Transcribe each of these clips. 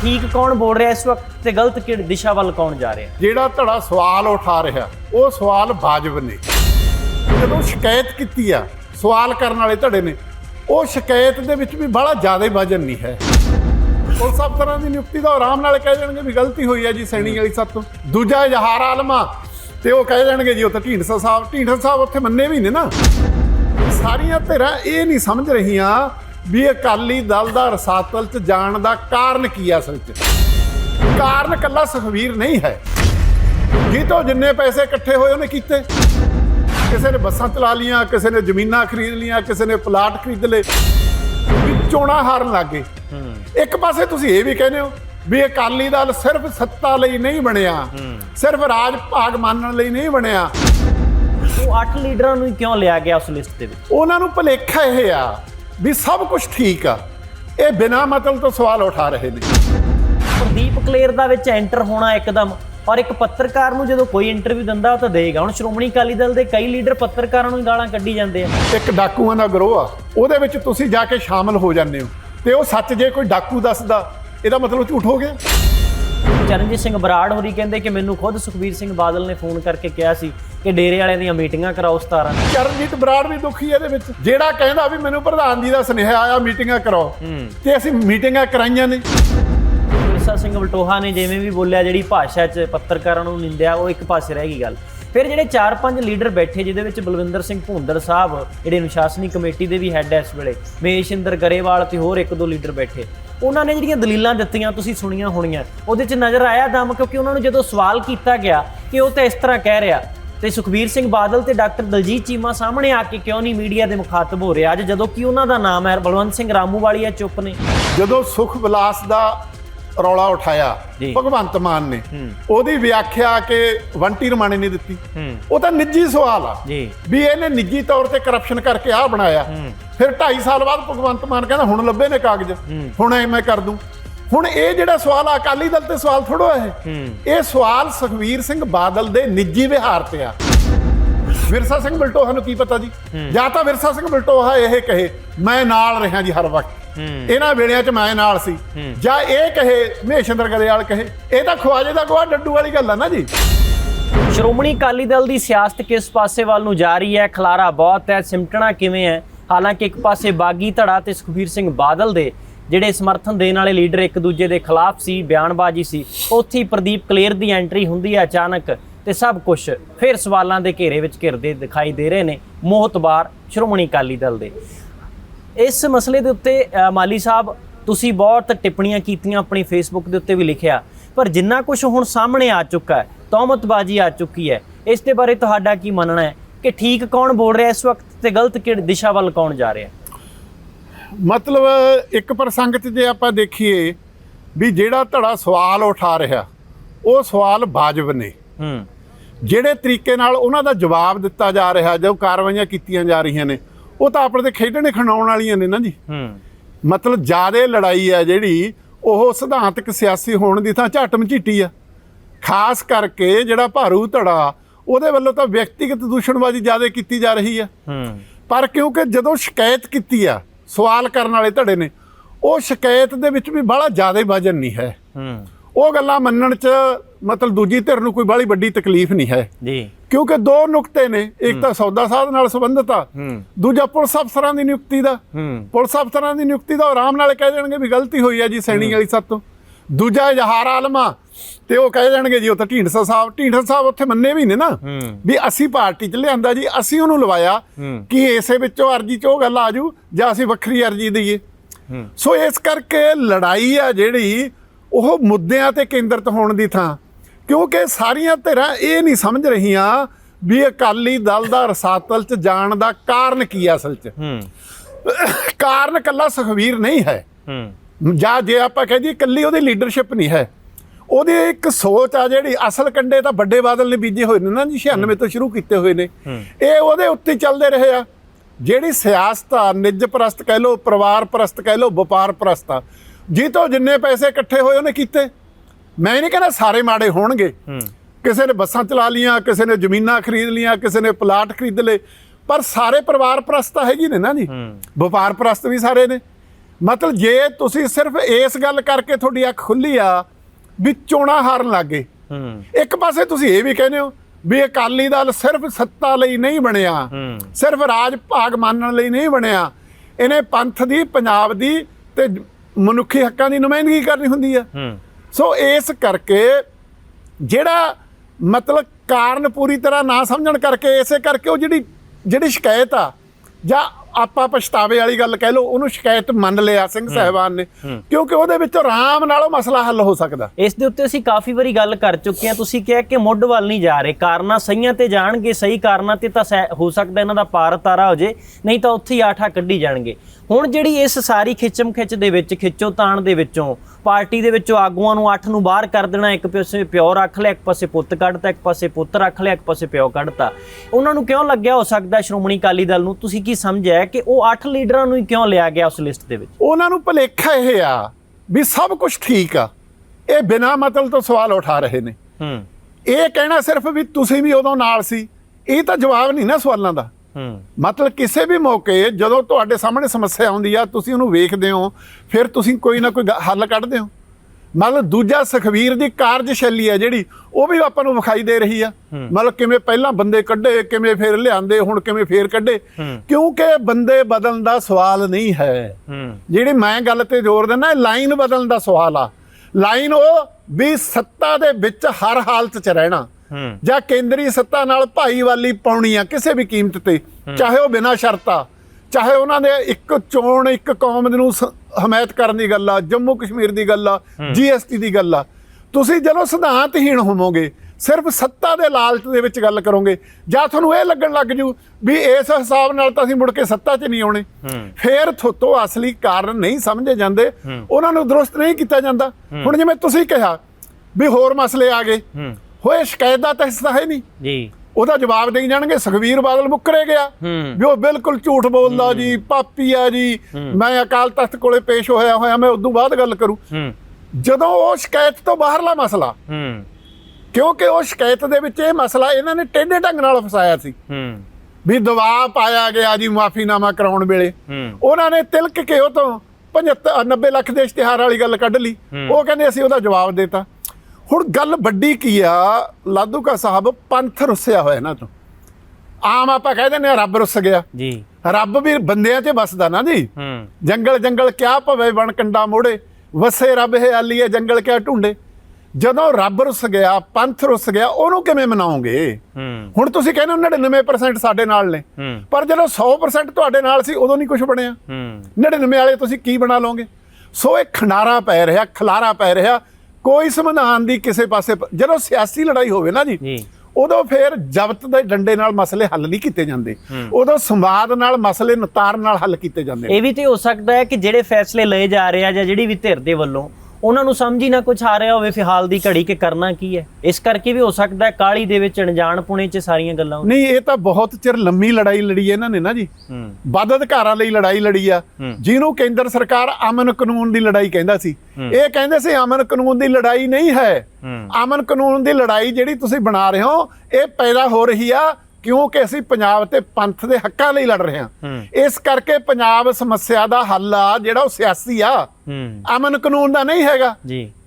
ਠੀਕ ਕੌਣ ਬੋਲ ਰਿਹਾ ਇਸ ਵਕਤ ਤੇ ਗਲਤ ਕਿਹੜੀ ਦਿਸ਼ਾ ਵੱਲ ਕੌਣ ਜਾ ਰਿਹਾ? ਜਿਹੜਾ ਧੜਾ ਸਵਾਲ ਉਠਾ ਰਿਹਾ, ਉਹ ਸਵਾਲ ਵਾਜਬ ਨੇ। ਜਦੋਂ ਸ਼ਿਕਾਇਤ ਕੀਤੀ ਆ, ਸਵਾਲ ਕਰਨ ਵਾਲੇ ਧੜੇ ਨੇ, ਉਹ ਸ਼ਿਕਾਇਤ ਦੇ ਵਿੱਚ ਵੀ ਬੜਾ ਜ਼ਿਆਦਾ ਵਜਨ ਨਹੀਂ ਹੈ। ਉਹ ਸਭ ਤਰ੍ਹਾਂ ਦੀ ਨਿਯੁਕਤੀ ਦਾ ਆਰਾਮ ਨਾਲ ਕਹਿ ਜਾਣਗੇ ਵੀ ਗਲਤੀ ਹੋਈ ਹੈ ਜੀ ਸੈਣੀ ਵਾਲੀ ਸਭ ਤੋਂ। ਦੂਜਾ ਜਹਾਰ ਆਲਮਾ ਤੇ ਉਹ ਕਹਿ ਦੇਣਗੇ ਜੀ, ਉਹ ਤਾਂ ਢੀਂਡਸਾ ਸਾਹਿਬ ਢੀਂਡਸਾ ਸਾਹਿਬ ਉੱਥੇ ਮੰਨੇ ਵੀ ਨੇ ਨਾ। ਸਾਰੀਆਂ ਧਿਰਾਂ ਇਹ ਨਹੀਂ ਸਮਝ ਰਹੀਆਂ ਵੀ ਅਕਾਲੀ ਦਲ ਦਾ ਰਸਾਤਲ ਚ ਜਾਣ ਦਾ ਕਾਰਨ ਕੀ ਆ ਅਸਲ ਚ? ਕਾਰਨ ਕੱਲਾ ਸੁਖਵੀਰ ਨਹੀਂ ਹੈ। ਜੀਤੋ ਜਿੰਨੇ ਪੈਸੇ ਇਕੱਠੇ ਹੋਏ ਉਹਨੇ ਕੀਤੇ। ਕਿਸੇ ਨੇ ਬੱਸਾਂ ਚਲਾ ਲੀਆਂ ਕਿਸੇ ਨੇ ਜ਼ਮੀਨਾਂ ਖਰੀਦ ਲੀਆਂ ਕਿਸੇ ਨੇ ਪਲਾਟ ਖਰੀਦ ਲਏ। ਵੀ ਚੋਣਾਂ ਹਾਰਨ ਲੱਗੇ ਇੱਕ ਪਾਸੇ ਤੁਸੀਂ ਇਹ ਵੀ ਕਹਿੰਦੇ ਹੋ ਵੀ ਅਕਾਲੀ ਦਲ ਸਿਰਫ ਸੱਤਾ ਲਈ ਨਹੀਂ ਬਣਿਆ। ਸਿਰਫ ਰਾਜ ਭਾਗ ਮੰਨਣ ਲਈ ਨਹੀਂ ਬਣਿਆ। ਉਹ ਅੱਠ ਲੀਡਰਾਂ ਨੂੰ ਕਿਉਂ ਲਿਆ ਗਿਆ ਉਸ ਲਿਸਟ ਦੇ ਵਿੱਚ? ਉਹਨਾਂ ਨੂੰ ਭੁਲੇਖਾ ਇਹ ਆ ਵੀ ਸਭ ਕੁਝ ਠੀਕ ਆ। ਇਹ ਬਿਨਾਂ ਮਤਲਬ ਤੋਂ ਸਵਾਲ ਉਠਾ ਰਹੇ ਨੇ। ਪ੍ਰਦੀਪ ਕਲੇਰ ਦਾ ਵਿੱਚ ਐਂਟਰ ਹੋਣਾ ਇੱਕਦਮ। ਔਰ ਇੱਕ ਪੱਤਰਕਾਰ ਨੂੰ ਜਦੋਂ ਕੋਈ ਇੰਟਰਵਿਊ ਦਿੰਦਾ ਉਹ ਤਾਂ ਦੇਗਾ ਹੁਣ ਸ਼੍ਰੋਮਣੀ ਅਕਾਲੀ ਦਲ ਦੇ ਕਈ ਲੀਡਰ ਪੱਤਰਕਾਰਾਂ ਨੂੰ ਗਾਲਾਂ ਕੱਢੀ ਜਾਂਦੇ ਆ। ਇੱਕ ਡਾਕੂਆਂ ਦਾ ਗਰੋਹ ਆ। ਉਹਦੇ ਵਿੱਚ ਤੁਸੀਂ ਜਾ ਕੇ ਸ਼ਾਮਲ ਹੋ ਜਾਂਦੇ ਹੋ। ਤੇ ਉਹ ਸੱਚ ਜੇ ਕੋਈ ਡਾਕੂ ਦੱਸਦਾ ਇਹਦਾ ਮਤਲਬ ਝੂਠ ਹੋ ਗਿਆ। ਚਰਨਜੀਤ ਸਿੰਘ ਬਰਾੜ ਹੋਰੀ ਕਹਿੰਦੇ ਕਿ ਮੈਨੂੰ ਖੁਦ ਸੁਖਬੀਰ ਸਿੰਘ ਬਾਦਲ ਨੇ ਫੋਨ ਕਰਕੇ ਕਿਹਾ ਸੀ ਕਿ ਡੇਰੇ ਵਾਲਿਆਂ ਦੀਆਂ ਮੀਟਿੰਗਾਂ ਕਰਾਓ 17 ਨੂੰ। ਚਰਨਜੀਤ ਬਰਾੜ ਵੀ ਦੁਖੀ ਇਹਦੇ ਵਿੱਚ। ਜਿਹੜਾ ਕਹਿੰਦਾ ਵੀ ਮੈਨੂੰ ਪ੍ਰਧਾਨ ਜੀ ਦਾ ਸੁਨੇਹਾ ਆਇਆ ਮੀਟਿੰਗਾਂ ਕਰਾਓ। ਤੇ ਅਸੀਂ ਮੀਟਿੰਗਾਂ ਕਰਾਈਆਂ ਨੇ। ਵਿਰਸਾ ਸਿੰਘ ਵਲਟੋਹਾ ਨੇ ਜਿਵੇਂ ਵੀ ਬੋਲਿਆ ਜਿਹੜੀ ਭਾਸ਼ਾ 'ਚ ਪੱਤਰਕਾਰਾਂ ਨੂੰ ਨਿੰਦਿਆ ਉਹ ਇੱਕ ਪਾਸੇ ਰਹਿ ਗਈ ਗੱਲ। ਫਿਰ ਜਿਹੜੇ 4-5 ਲੀਡਰ ਬੈਠੇ ਜਿਹਦੇ ਵਿੱਚ ਬਲਵਿੰਦਰ ਸਿੰਘ ਭੁੰਦਰ ਸਾਹਿਬ ਜਿਹੜੇ ਅਨੁਸ਼ਾਸਨੀ ਕਮੇਟੀ ਦੇ ਵੀ ਹੈੱਡ ਇਸ ਵੇਲੇ ਮਹੇਸ਼ਿੰਦਰ ਗਰੇਵਾਲ ਤੇ ਹੋਰ ਇੱਕ ਦੋ ਲੀਡਰ ਬੈਠੇ। ਉਹਨਾਂ ਨੇ ਜਿਹੜੀਆਂ ਦਲੀਲਾਂ ਦਿੱਤੀਆਂ ਤੁਸੀਂ ਸੁਣੀਆਂ ਹੋਣੀਆਂ ਉਹਦੇ 'ਚ ਨਜ਼ਰ ਆਇਆ ਦਮ? ਕਿਉਂਕਿ ਉਹਨਾਂ ਨੂੰ ਜਦੋਂ ਸਵਾਲ ਕੀਤਾ ਗਿਆ ਕਿ ਉਹ ਤਾਂ ਇਸ ਤਰ੍ਹਾਂ ਕਹਿ ਰਿਹਾ ਤੇ ਸੁਖਬੀਰ ਸਿੰਘ ਬਾਦਲ ਤੇ ਡਾਕਟਰ ਦਲਜੀਤ ਚੀਮਾ ਸਾਹਮਣੇ ਆ ਕੇ ਕਿਉਂ ਨਹੀਂ ਮੀਡੀਆ ਦੇ ਮੁਖਾਤਬ ਹੋ ਰਿਹਾ? ਅੱਜ ਜਦੋਂ ਕਿ ਉਹਨਾਂ ਦਾ ਨਾਮ ਹੈ ਬਲਵੰਤ ਸਿੰਘ ਰਾਮੂਵਾਲੀਆ ਚੁੱਪ ਨੇ। ਜਦੋਂ ਸੁਖ ਵਿਲਾਸ ਦਾ ਰੌਲਾ ਉਠਾਇਆ। ਭਗਵੰਤ ਮਾਨ ਨੇ ਉਹਦੀ ਵਿਆਖਿਆ ਕਿ ਵੰਟੀ ਰਮਾਣੇ ਨੇ ਦਿੱਤੀ। ਉਹ ਤਾਂ ਨਿੱਜੀ ਸਵਾਲ ਆ ਵੀ ਇਹਨੇ ਨਿੱਜੀ ਤੌਰ ਤੇ ਕਰਪਸ਼ਨ ਕਰਕੇ ਆ ਬਣਾਇਆ। ਫਿਰ 2.5 ਸਾਲ ਬਾਅਦ ਭਗਵੰਤ ਮਾਨ ਕਹਿੰਦਾ ਹੁਣ ਲੱਭੇ ਨੇ ਕਾਗਜ਼। ਹੁਣ ਐ ਮੈਂ ਕਰ ਦੂੰ। ਹੁਣ ਇਹ ਜਿਹੜਾ ਸਵਾਲ ਆ ਅਕਾਲੀ ਦਲ ਤੇ ਸਵਾਲ ਥੋੜੋ ਹੈ। ਇਹ ਸਵਾਲ ਸੁਖਵੀਰ ਸਿੰਘ ਬਾਦਲ ਦੇ ਨਿੱਜੀ ਵਿਹਾਰ ਤੇ ਆ। ਵਿਰਸਾ ਸਿੰਘ ਬਲਟੋਹਾ ਨੂੰ ਕੀ ਪਤਾ ਜੀ? ਜਾਂ ਤਾਂ ਵਿਰਸਾ ਸਿੰਘ ਬਲਟੋਹਾ ਇਹ ਕਹੇ ਮੈਂ ਨਾਲ ਰਿਹਾ ਜੀ ਹਰ ਵਕਤ। ਇਹਨਾਂ ਵੇਲਿਆਂ 'ਚ ਮੈਂ ਨਾਲ ਸੀ। ਜਾਂ ਇਹ ਕਹੇ ਮਹੇਸ਼ਿੰਦਰ ਗਰੇਵਾਲ ਕਹੇ ਇਹ ਤਾਂ ਖਵਾਜੇ ਦਾ ਗਵਾ ਡੱਡੂ ਵਾਲੀ ਗੱਲ ਆ ਨਾ ਜੀ? ਸ਼੍ਰੋਮਣੀ ਅਕਾਲੀ ਦਲ ਦੀ ਸਿਆਸਤ ਕਿਸ ਪਾਸੇ ਵੱਲ ਨੂੰ ਜਾ ਰਹੀ ਹੈ? ਖਲਾਰਾ ਬਹੁਤ ਹੈ ਸਿਮਟਣਾ ਕਿਵੇਂ ਹੈ? ਹਾਲਾਂਕਿ ਇੱਕ ਪਾਸੇ ਬਾਗੀ ਧੜਾ ਤੇ ਸੁਖਬੀਰ ਸਿੰਘ ਬਾਦਲ ਦੇ ਜਿਹੜੇ ਸਮਰਥਨ ਦੇਣ ਵਾਲੇ ਲੀਡਰ ਇੱਕ ਦੂਜੇ ਦੇ ਖਿਲਾਫ ਸੀ, ਬਿਆਨਬਾਜ਼ੀ ਸੀ, ਉੱਥੇ ਪ੍ਰਦੀਪ ਕਲੇਰ ਦੀ ਐਂਟਰੀ ਹੁੰਦੀ ਹੈ ਅਚਾਨਕ ਤੇ ਸਭ ਕੁਝ ਫਿਰ ਸਵਾਲਾਂ ਦੇ ਘੇਰੇ ਵਿੱਚ ਘਿਰਦੇ ਦਿਖਾਈ ਦੇ ਰਹੇ ਨੇ ਮੋਹਤਬਾਰ ਸ਼੍ਰੋਮਣੀ ਅਕਾਲੀ ਦਲ ਦੇ। ਇਸ ਮਸਲੇ ਦੇ ਉੱਤੇ ਮਾਲੀ ਸਾਹਿਬ, ਤੁਸੀਂ ਬਹੁਤ ਟਿੱਪਣੀਆਂ ਕੀਤੀਆਂ ਆਪਣੀ ਫੇਸਬੁੱਕ ਦੇ ਉੱਤੇ ਵੀ ਲਿਖਿਆ, ਪਰ ਜਿੰਨਾ ਕੁਝ ਹੁਣ ਸਾਹਮਣੇ ਆ ਚੁੱਕਾ ਹੈ, ਤੌਮਤਬਾਜ਼ੀ ਆ ਚੁੱਕੀ ਹੈ, ਇਸ ਦੇ ਬਾਰੇ ਤੁਹਾਡਾ ਕੀ ਮੰਨਣਾ ਹੈ ਕਿ ਠੀਕ ਕੌਣ ਬੋਲ ਰਿਹਾ ਇਸ ਵਕਤ ਤੇ ਗਲਤ ਕਿਹੜੀ ਦਿਸ਼ਾ ਵੱਲ ਕੌਣ ਜਾ ਰਿਹਾ? ਮਤਲਬ ਇੱਕ ਪ੍ਰਸੰਗ 'ਚ ਜੇ ਆਪਾਂ ਦੇਖੀਏ ਵੀ ਜਿਹੜਾ ਧੜਾ ਸਵਾਲ ਉਠਾ ਰਿਹਾ ਉਹ ਸਵਾਲ ਵਾਜਬ ਨੇ। ਹੂੰ। ਜਿਹੜੇ ਤਰੀਕੇ ਨਾਲ ਉਹਨਾਂ ਦਾ ਜਵਾਬ ਦਿੱਤਾ ਜਾ ਰਿਹਾ ਜੋ ਕਾਰਵਾਈਆਂ ਕੀਤੀਆਂ ਜਾ ਰਹੀਆਂ ਨੇ ਉਹ ਤਾਂ ਆਪਣੇ ਤੇ ਖੇਡਣੇ ਖਣਾਉਣ ਵਾਲੀਆਂ ਨੇ ਨਾ ਜੀ। ਹੂੰ। ਮਤਲਬ ਜਿਆਦੇ ਲੜਾਈ ਹੈ ਜਿਹੜੀ ਉਹ ਸਿਧਾਂਤਕ ਸਿਆਸੀ ਹੋਣ ਦੀ ਥਾਂ ਝੱਟ ਮਝੀਟੀ ਆ। ਖਾਸ ਕਰਕੇ ਜਿਹੜਾ ਭਾਰੂ ਧੜਾ ਉਹਦੇ ਵੱਲੋਂ ਤਾਂ ਵਿਅਕਤੀਗਤ ਦੂਸ਼ਣਬਾਜ਼ੀ ਜ਼ਿਆਦਾ ਕੀਤੀ ਜਾ ਰਹੀ ਆ। ਹੂੰ। ਪਰ ਕਿਉਂਕਿ ਜਦੋਂ ਸ਼ਿਕਾਇਤ ਕੀਤੀ ਆ ਸਵਾਲ ਕਰਨ ਵਾਲੇ ਧੜੇ ਨੇ। ਉਹ ਸ਼ਿਕਾਇਤ ਦੇ ਵਿੱਚ ਵੀ ਬੜਾ ਜ਼ਿਆਦਾ ਵਜਨ ਨਹੀਂ ਹੈ। ਹੂੰ। ਉਹ ਗੱਲਾਂ ਮੰਨਣ 'ਚ ਮਤਲਬ ਦੂਜੀ ਧਿਰ ਨੂੰ ਕੋਈ ਬਾਹਲੀ ਵੱਡੀ ਤਕਲੀਫ ਨਹੀਂ ਹੈ। ਜੀ। ਕਿਉਂਕਿ ਦੋ ਨੁਕਤੇ ਨੇ ਇੱਕ ਤਾਂ ਸੌਦਾ ਸਾਧ ਨਾਲ ਸੰਬੰਧਿਤ ਆ ਦੂਜਾ ਪੁਲਿਸ ਅਫਸਰਾਂ ਦੀ ਨਿਯੁਕਤੀ ਦਾ। ਪੁਲਿਸ ਅਫਸਰਾਂ ਦੀ ਨਿਯੁਕਤੀ ਦਾ ਆਰਾਮ ਨਾਲ ਕਹਿ ਜਾਣਗੇ ਵੀ ਗਲਤੀ ਹੋਈ ਹੈ ਜੀ ਸੈਣੀ ਵਾਲੀ ਸਭ ਤੋਂ। ਦੂਜਾ ਇਜ਼ਹਾਰ ਆਲਮਾ ਤੇ ਉਹ ਕਹਿ ਜਾਣਗੇ ਜੀ ਉਹ ਤਾਂ ਢੀਂਡਸਾ ਸਾਹਿਬ ਢੀਂਡਸਾ ਸਾਹਿਬ ਉੱਥੇ ਮੰਨੇ ਵੀ ਨੇ ਨਾ ਵੀ ਅਸੀਂ ਪਾਰਟੀ 'ਚ ਲਿਆਂਦਾ ਜੀ ਅਸੀਂ ਉਹਨੂੰ ਲਵਾਇਆ। ਕਿ ਇਸੇ ਵਿੱਚੋਂ ਅਰਜੀ 'ਚ ਉਹ ਗੱਲ ਆਜੂ ਜਾਂ ਅਸੀਂ ਵੱਖਰੀ ਅਰਜੀ ਦਈਏ। ਸੋ ਇਸ ਕਰਕੇ ਲੜਾਈ ਆ ਜਿਹੜੀ ਉਹ ਮੁੱਦਿਆਂ ਤੇ ਕੇਂਦਰਿਤ ਹੋਣ ਦੀ ਥਾਂ ਕਿਉਂਕਿ ਸਾਰੀਆਂ ਧਿਰਾਂ ਇਹ ਨਹੀਂ ਸਮਝ ਰਹੀਆਂ ਵੀ ਅਕਾਲੀ ਦਲ ਦਾ ਰਸਾਤਲ 'ਚ ਜਾਣ ਦਾ ਕਾਰਨ ਕੀ ਆ ਅਸਲ 'ਚ। ਕਾਰਨ ਕੱਲਾ ਸੁਖਵੀਰ ਨਹੀਂ ਹੈ। ਜਾਂ ਜੇ ਆਪਾਂ ਕਹਿ ਦਈਏ ਇਕੱਲੀ ਉਹਦੀ ਲੀਡਰਸ਼ਿਪ ਨਹੀਂ ਹੈ। ਉਹਦੀ ਇੱਕ ਸੋਚ ਆ ਜਿਹੜੀ ਅਸਲ ਕੰਡੇ ਤਾਂ ਵੱਡੇ ਬਾਦਲ ਨੇ ਬੀਜੇ ਹੋਏ ਨੇ ਨਾ ਜੀ 96 ਤੋਂ ਸ਼ੁਰੂ ਕੀਤੇ ਹੋਏ ਨੇ। ਇਹ ਉਹਦੇ ਉੱਤੇ ਚੱਲਦੇ ਰਹੇ ਆ। ਜਿਹੜੀ ਸਿਆਸਤ ਆ ਨਿੱਜ ਪ੍ਰਸਤ ਕਹਿ ਲੋ ਪਰਿਵਾਰ ਪ੍ਰਸਤ ਕਹਿ ਲੋ ਵਪਾਰ ਪ੍ਰਸਤ ਆ ਜੀ ਤੋਂ ਜਿੰਨੇ ਪੈਸੇ ਇਕੱਠੇ ਹੋਏ ਉਹਨੇ ਕੀਤੇ। ਮੈਂ ਨਹੀਂ ਕਹਿੰਦਾ ਸਾਰੇ ਮਾੜੇ ਹੋਣਗੇ। ਕਿਸੇ ਨੇ ਬੱਸਾਂ ਚਲਾ ਲੀਆਂ ਕਿਸੇ ਨੇ ਜ਼ਮੀਨਾਂ ਖਰੀਦ ਲੀਆਂ ਕਿਸੇ ਨੇ ਪਲਾਟ ਖਰੀਦ ਲਏ। ਪਰ ਸਾਰੇ ਪਰਿਵਾਰ ਪ੍ਰਸਤ ਹੈਗੀ ਨੇ ਨਾ ਜੀ। ਵਪਾਰ ਪ੍ਰਸਤ ਵੀ ਸਾਰੇ ਨੇ। ਮਤਲਬ ਜੇ ਤੁਸੀਂ ਸਿਰਫ ਇਸ ਗੱਲ ਕਰਕੇ ਤੁਹਾਡੀ ਅੱਖ ਖੁੱਲੀ ਆ ਵੀ ਚੋਣਾ ਹਾਰਨ ਲੱਗੇ ਹੂੰ। ਇੱਕ ਪਾਸੇ ਤੁਸੀਂ ਇਹ ਵੀ ਕਹਿੰਦੇ ਹੋ ਵੀ ਅਕਾਲੀ ਦਲ ਸਿਰਫ ਸੱਤਾ ਲਈ ਨਹੀਂ ਬਣਿਆ ਸਿਰਫ ਰਾਜ ਭਾਗ ਮਾਨਣ ਲਈ ਨਹੀਂ ਬਣਿਆ। ਇਹਨੇ ਪੰਥ ਦੀ ਪੰਜਾਬ ਦੀ ਤੇ ਮਨੁੱਖੀ ਹੱਕਾਂ ਦੀ ਨੁਮਾਇੰਦਗੀ ਕਰਨੀ ਹੁੰਦੀ ਆ। ਸੋ ਇਸ ਕਰਕੇ ਜਿਹੜਾ ਮਤਲਬ ਕਾਰਨ ਪੂਰੀ ਤਰ੍ਹਾਂ ਨਾ ਸਮਝਣ ਕਰਕੇ ਇਸੇ ਕਰਕੇ ਉਹ ਜਿਹੜੀ ਜਿਹੜੀ ਸ਼ਿਕਾਇਤ ਆ ਜਾਂ ਆਪਾਂ ਪਛਤਾਵੇ ਵਾਲੀ ਗੱਲ ਕਹਿ ਲਓ ਉਹਨੂੰ ਸ਼ਿਕਾਇਤ ਮੰਨ ਲਿਆ ਸਿੰਘ ਸਾਹਿਬਾਨ ਨੇ। ਕਿਉਂਕਿ ਉਹਦੇ ਵਿੱਚ ਆਰਾਮ ਨਾਲ ਉਹ ਮਸਲਾ ਹੱਲ ਹੋ ਸਕਦਾ। ਇਸ ਦੇ ਉੱਤੇ ਅਸੀਂ ਕਾਫੀ ਵਾਰੀ ਗੱਲ ਕਰ ਚੁੱਕੇ ਹਾਂ। ਤੁਸੀਂ ਕਿਹਾ ਕਿ ਮੁੱਢ ਵੱਲ ਨਹੀਂ ਜਾ ਰਹੇ। ਕਾਰਨਾਂ ਸਹੀਆਂ ਤੇ ਜਾਣਗੇ ਸਹੀ ਕਾਰਨਾਂ ਤੇ ਤਾਂ ਹੋ ਸਕਦਾ ਇਹਨਾਂ ਦਾ ਪਾਰ ਤਾਰਾ ਹੋ ਜੇ। ਨਹੀਂ ਤਾਂ ਉੱਥੇ ਹੀ ਆਠਾ ਕੱਢੀ ਜਾਣਗੇ। ਹੁਣ ਜਿਹੜੀ ਇਸ ਸਾਰੀ ਖਿੱਚਮ ਖਿੱਚ ਦੇ ਵਿੱਚ ਖਿੱਚੋ ਤਾਣ ਦੇ ਵਿੱਚੋਂ ਪਾਰਟੀ ਦੇ ਵਿੱਚੋਂ ਆਗੂਆਂ ਨੂੰ ਅੱਠ ਨੂੰ ਬਾਹਰ ਕਰ ਦੇਣਾ ਇੱਕ ਪਾਸੇ ਪਿਓ ਰੱਖ ਲਿਆ ਇੱਕ ਪਾਸੇ ਪੁੱਤ ਕੱਢਤਾ ਇੱਕ ਪਾਸੇ ਪੁੱਤ ਰੱਖ ਲਿਆ ਇੱਕ ਪਾਸੇ ਪਿਓ ਕੱਢਤਾ। ਉਹਨਾਂ ਨੂੰ ਕਿਉਂ ਲੱਗਿਆ ਹੋ ਸਕਦਾ ਸ਼੍ਰੋਮਣੀ ਅਕਾਲੀ ਦਲ ਨੂੰ? ਤੁਸੀਂ ਕੀ ਸਮਝਿਆ ਕਿ ਉਹ ਅੱਠ ਲੀਡਰਾਂ ਨੂੰ ਹੀ ਕਿਉਂ ਲਿਆ ਗਿਆ ਉਸ ਲਿਸਟ ਦੇ ਵਿੱਚ? ਉਹਨਾਂ ਨੂੰ ਭੁਲੇਖਾ ਇਹ ਆ ਵੀ ਸਭ ਕੁਝ ਠੀਕ ਆ। ਇਹ ਬਿਨਾਂ ਮਤਲਬ ਤੋਂ ਸਵਾਲ ਉਠਾ ਰਹੇ ਨੇ। ਹੂੰ। ਇਹ ਕਹਿਣਾ ਸਿਰਫ ਵੀ ਤੁਸੀਂ ਵੀ ਉਦੋਂ ਨਾਲ ਸੀ। ਇਹ ਤਾਂ ਜਵਾਬ ਨਹੀਂ ਨਾ ਸਵਾਲਾਂ ਦਾ। ਮਤਲਬ ਕਿਸੇ ਵੀ ਮੌਕੇ ਜਦੋਂ ਤੁਹਾਡੇ ਸਾਹਮਣੇ ਸਮੱਸਿਆ ਆਉਂਦੀ ਆ ਤੁਸੀਂ ਉਹਨੂੰ ਵੇਖਦੇ ਹੋ ਫਿਰ ਤੁਸੀਂ ਕੋਈ ਨਾ ਕੋਈ ਹੱਲ ਕੱਢਦੇ ਹੋ। ਮਤਲਬ ਦੂਜਾ ਸੁਖਵੀਰ ਦੀ ਕਾਰਜਸ਼ੈਲੀ ਹੈ ਜਿਹੜੀ ਉਹ ਵੀ ਆਪਾਂ ਨੂੰ ਵਿਖਾਈ ਦੇ ਰਹੀ ਆ। ਮਤਲਬ ਕਿਵੇਂ ਪਹਿਲਾਂ ਬੰਦੇ ਕੱਢੇ ਕਿਵੇਂ ਫਿਰ ਲਿਆਂਦੇ ਹੁਣ ਕਿਵੇਂ ਫੇਰ ਕੱਢੇ। ਕਿਉਂਕਿ ਬੰਦੇ ਬਦਲਣ ਦਾ ਸਵਾਲ ਨਹੀਂ ਹੈ। ਜਿਹੜੀ ਮੈਂ ਗੱਲ ਤੇ ਜ਼ੋਰ ਦਿੰਦਾ ਲਾਈਨ ਬਦਲਣ ਦਾ ਸਵਾਲ ਆ। ਲਾਈਨ ਉਹ ਵੀ ਸੱਤਾ ਦੇ ਵਿੱਚ ਹਰ ਹਾਲਤ 'ਚ ਰਹਿਣਾ। ਜਾਂ ਕੇਂਦਰੀ ਸੱਤਾ ਨਾਲ ਭਾਈਵਾਲੀ ਪਾਉਣੀ ਆ ਕਿਸੇ ਵੀ ਕੀਮਤ ਤੇ ਚਾਹੇ ਉਹ ਬਿਨਾਂ ਸ਼ਰਤਾ ਚਾਹੇ ਉਹਨਾਂ ਦੇ ਇੱਕ ਚੋਣ ਇੱਕ ਕੌਮ ਨੂੰ ਹਮਾਇਤ ਕਰਨ ਦੀ ਗੱਲ ਆ ਜੰਮੂ ਕਸ਼ਮੀਰ ਦੀ ਗੱਲ ਆ ਜੀਐਸਟੀ ਦੀ ਗੱਲ ਆ। ਤੁਸੀਂ ਜਦੋਂ ਸਿਧਾਂਤਹੀਣ ਹੋਵੋਗੇ ਸਿਰਫ ਸੱਤਾ ਦੇ ਲਾਲਚ ਦੇ ਵਿੱਚ ਗੱਲ ਕਰੋਗੇ ਜਾਂ ਤੁਹਾਨੂੰ ਇਹ ਲੱਗਣ ਲੱਗ ਜੂ ਵੀ ਇਸ ਹਿਸਾਬ ਨਾਲ ਤਾਂ ਅਸੀਂ ਮੁੜ ਕੇ ਸੱਤਾ 'ਚ ਨਹੀਂ ਆਉਣੇ। ਫੇਰ ਥੋਤੋਂ ਅਸਲੀ ਕਾਰਨ ਨਹੀਂ ਸਮਝੇ ਜਾਂਦੇ। ਉਹਨਾਂ ਨੂੰ ਦਰੁਸਤ ਨਹੀਂ ਕੀਤਾ ਜਾਂਦਾ। ਹੁਣ ਜਿਵੇਂ ਤੁਸੀਂ ਕਿਹਾ ਵੀ ਹੋਰ ਮਸਲੇ ਆ ਗਏ। ਹੋਏ ਸ਼ਿਕਾਇਤ ਦਾ ਤਾਂ ਹਿੱਸਾ ਹੈ ਨਹੀਂ। ਜੀ। ਉਹਦਾ ਜਵਾਬ ਦੇਈ ਜਾਣਗੇ ਸੁਖਵੀਰ ਬਾਦਲ ਮੁੱਕਰੇ ਗਿਆ। ਵੀ ਉਹ ਬਿਲਕੁਲ ਝੂਠ ਬੋਲਦਾ ਜੀ ਪਾਪੀ ਆ ਜੀ। ਮੈਂ ਅਕਾਲ ਤਖਤ ਕੋਲੇ ਪੇਸ਼ ਹੋਇਆ ਹੋਇਆ ਮੈਂ ਉਦੋਂ ਬਾਅਦ ਗੱਲ ਕਰੂੰ। ਜਦੋਂ ਉਹ ਸ਼ਿਕਾਇਤ ਤੋਂ ਬਾਹਰਲਾ ਮਸਲਾ ਕਿਉਂਕਿ ਉਹ ਸ਼ਿਕਾਇਤ ਦੇ ਵਿੱਚ ਇਹ ਮਸਲਾ ਇਹਨਾਂ ਨੇ ਟੇਢੇ ਢੰਗ ਨਾਲ ਫਸਾਇਆ ਸੀ। ਵੀ ਦਬਾਅ ਪਾਇਆ ਗਿਆ ਜੀ ਮਾਫੀਨਾਮਾ ਕਰਾਉਣ ਵੇਲੇ। ਉਹਨਾਂ ਨੇ ਤਿਲਕ ਕੇ ਉਹ ਤੋਂ 75 90 ਲੱਖ ਦੇ ਇਸ਼ਤਿਹਾਰ ਵਾਲੀ ਗੱਲ ਕੱਢ ਲਈ। ਉਹ ਕਹਿੰਦੇ ਅਸੀਂ ਉਹਦਾ ਜਵਾਬ ਦੇਤਾ। ਹੁਣ ਗੱਲ ਵੱਡੀ ਕੀ ਆ? ਲਾਧੂਕਾ ਸਾਹਿਬ ਪੰਥ ਰੁੱਸਿਆ ਹੋਇਆ ਨਾ ਤੋਂ ਆਮ ਆਪਾਂ ਕਹਿ ਦਿੰਦੇ ਆ ਰੱਬ ਰੁੱਸ ਗਿਆ। ਜੀ। ਰੱਬ ਵੀ ਬੰਦਿਆਂ 'ਚ ਵੱਸਦਾ ਨਾ ਜੀ। ਹੂੰ। ਜੰਗਲ ਜੰਗਲ ਕਿਆ ਭਵੇ ਬਣ ਕੰਡਾ ਮੋੜੇ। ਵਸੇ ਰੱਬ ਹੈ ਆਲੀਏ ਜੰਗਲ ਕਿਆ ਢੂੰਡੇ। ਜਦੋਂ ਰੱਬ ਰੁੱਸ ਗਿਆ ਪੰਥ ਰੁੱਸ ਗਿਆ ਉਹਨੂੰ ਕਿਵੇਂ ਮਨਾਓਗੇ? ਹੂੰ। ਹੁਣ ਤੁਸੀਂ ਕਹਿੰਦੇ ਹੋ 99% ਸਾਡੇ ਨਾਲ ਨੇ। ਪਰ ਜਦੋਂ 100% ਤੁਹਾਡੇ ਨਾਲ ਸੀ ਉਦੋਂ ਨਹੀਂ ਕੁਝ ਬਣਿਆ। ਹੂੰ। 99 ਵਾਲੇ ਤੁਸੀਂ ਕੀ ਬਣਾ ਲਓਗੇ? ਸੋ ਇਹ ਖੰਡਾਰਾ ਪੈ ਰਿਹਾ ਖਲਾਰਾ ਪੈ ਰਿਹਾ। ਕੋਈ ਸਮਾਧਾਨ ਦੀ ਕਿਸੇ ਪਾਸੇ ਜਦੋਂ ਸਿਆਸੀ ਲੜਾਈ ਹੋਵੇ ਨਾ ਜੀ ਉਦੋਂ ਫਿਰ ਜ਼ਬਤ ਦੇ ਡੰਡੇ ਨਾਲ ਮਸਲੇ ਹੱਲ ਨਹੀਂ ਕੀਤੇ ਜਾਂਦੇ। ਉਦੋਂ ਸੰਵਾਦ ਨਾਲ ਮਸਲੇ ਨਤਾਰ ਨਾਲ ਹੱਲ ਕੀਤੇ ਜਾਂਦੇ ਇਹ ਵੀ ਤੇ ਹੋ ਸਕਦਾ ਹੈ ਕਿ ਜਿਹੜੇ ਫੈਸਲੇ ਲਏ ਜਾ ਰਹੇ ਆ ਜਾਂ ਜਿਹੜੀ ਵੀ ਧਿਰ ਦੇ ਵੱਲੋਂ ਉਹਨਾਂ ਨੂੰ ਸਮਝ ਹੀ ਨਾ ਕੁਝ ਆ ਰਿਹਾ ਹੋਵੇ ਫਿਲਹਾਲ ਦੀ ਘੜੀ ਕਿ ਕਰਨਾ ਕੀ ਹੈ। ਇਸ ਕਰਕੇ ਵੀ ਹੋ ਸਕਦਾ ਹੈ ਕਾਲੀ ਦੇ ਵਿੱਚ ਅਣਜਾਣ ਪੁਣੇ 'ਚ ਸਾਰੀਆਂ ਗੱਲਾਂ। ਨਹੀਂ ਇਹ ਤਾਂ ਬਹੁਤ ਚਿਰ ਲੰਮੀ ਲੜਾਈ ਲੜੀ ਇਹਨਾਂ ਨੇ ਨਾ ਜੀ। ਵੱਧ ਅਧਿਕਾਰਾਂ ਲਈ ਲੜਾਈ ਲੜੀ ਆ। ਜਿਹਨੂੰ ਕੇਂਦਰ ਸਰਕਾਰ ਅਮਨ ਕਾਨੂੰਨ ਦੀ ਲੜਾਈ ਕਹਿੰਦਾ ਸੀ। ਇਹ ਕਹਿੰਦੇ ਸੀ ਅਮਨ ਕਾਨੂੰਨ ਦੀ ਲੜਾਈ ਨਹੀਂ ਹੈ। ਹੂੰ। ਅਮਨ ਕਾਨੂੰਨ ਦੀ ਲੜਾਈ ਜਿਹੜੀ ਤੁਸੀਂ ਬਣਾ ਰਹੇ ਹੋ ਇਹ ਪੈਦਾ ਹੋ ਰਹੀ ਆ ਕਿਉਂਕਿ ਅਸੀਂ ਪੰਜਾਬ ਤੇ ਪੰਥ ਦੇ ਹੱਕਾਂ ਲਈ ਲੜ ਰਹੇ ਹਾਂ। ਇਸ ਕਰਕੇ ਪੰਜਾਬ ਸਮੱਸਿਆ ਦਾ ਹੱਲ ਆ ਜਿਹੜਾ ਉਹ ਸਿਆਸੀ ਆ। ਅਮਨ ਕਾਨੂੰਨ ਦਾ ਨਹੀਂ ਹੈਗਾ।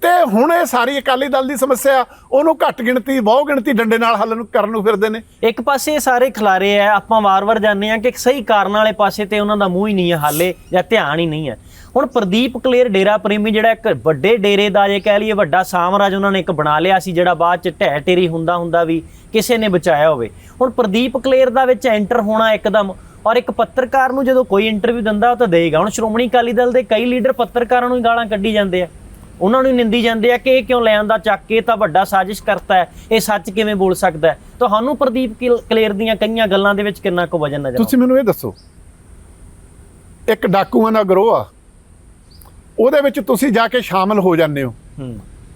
ਤੇ ਹੁਣ ਇਹ ਸਾਰੀ ਅਕਾਲੀ ਦਲ ਦੀ ਸਮੱਸਿਆ ਉਹਨੂੰ ਘੱਟ ਗਿਣਤੀ ਬਹੁ ਗਿਣਤੀ ਡੰਡੇ ਨਾਲ ਹੱਲ ਨੂੰ ਕਰਨ ਨੂੰ ਫਿਰਦੇ ਨੇ। ਇੱਕ ਪਾਸੇ ਇਹ ਸਾਰੇ ਖਿਲਾਰੇ ਆ ਆਪਾਂ ਵਾਰ-ਵਾਰ ਜਾਣਦੇ ਆ ਕਿ ਸਹੀ ਕਾਰਨ ਵਾਲੇ ਪਾਸੇ ਤੇ ਉਹਨਾਂ ਦਾ ਮੂੰਹ ਹੀ ਨਹੀਂ ਹੈ ਹਾਲੇ ਜਾਂ ਧਿਆਨ ਹੀ ਨਹੀਂ ਹੈ। ਹੁਣ ਪ੍ਰਦੀਪ ਕਲੇਰ ਡੇਰਾ ਪ੍ਰੇਮੀ ਜਿਹੜਾ ਇੱਕ ਵੱਡੇ ਡੇਰੇ ਦਾ ਜੇ ਕਹਿ ਲਈਏ ਵੱਡਾ ਸਾਮਰਾਜ ਉਹਨਾਂ ਨੇ ਇੱਕ ਬਣਾ ਲਿਆ ਸੀ, ਜਿਹੜਾ ਬਾਅਦ ਚ ਢਹਿ ਟੇਰੀ ਹੁੰਦਾ ਹੁੰਦਾ ਵੀ ਕਿਸੇ ਨੇ ਬਚਾਇਆ ਹੋਵੇ। ਹੁਣ ਪ੍ਰਦੀਪ ਕਲੇਰ ਦਾ ਵਿੱਚ ਐਂਟਰ ਹੋਣਾ ਇੱਕਦਮ ਔਰ ਇੱਕ ਪੱਤਰਕਾਰ ਨੂੰ ਜਦੋਂ ਕੋਈ ਇੰਟਰਵਿਊ ਦਿੰਦਾ ਉਹ ਤਾਂ ਦੇਗਾ ਹੁਣ ਸ਼੍ਰੋਮਣੀ ਅਕਾਲੀ ਦਲ ਦੇ ਕਈ ਲੀਡਰ ਪੱਤਰਕਾਰਾਂ ਨੂੰ ਗਾਲਾਂ ਕੱਢੀ ਜਾਂਦੇ ਆ। ਉਹਨਾਂ ਨੂੰ ਨਿੰਦੀ ਜਾਂਦੇ ਆ ਕਿ ਇਹ ਕਿਉਂ ਲੈ ਆਂਦਾ ਚੱਕ ਕੇ ਇਹ ਤਾਂ ਵੱਡਾ ਸਾਜ਼ਿਸ਼ ਕਰਤਾ ਹੈ, ਇਹ ਸੱਚ ਕਿਵੇਂ ਬੋਲ ਸਕਦਾ ਤੁਹਾਨੂੰ ਪ੍ਰਦੀਪ ਕਲੇਰ ਦੀਆਂ ਕਈਆਂ ਗੱਲਾਂ ਦੇ ਵਿੱਚ ਕਿੰਨਾ ਕੁ ਵਜਨ ਨਜ਼ਰ ਤੁਸੀਂ ਮੈਨੂੰ ਇਹ ਦੱਸੋ, ਇੱਕ ਡਾਕੂਆਂ ਦਾ ਗਰੋਹ ਆ। ਉਹਦੇ ਵਿੱਚ ਤੁਸੀਂ ਜਾ ਕੇ ਸ਼ਾਮਲ ਹੋ ਜਾਂਦੇ ਹੋ।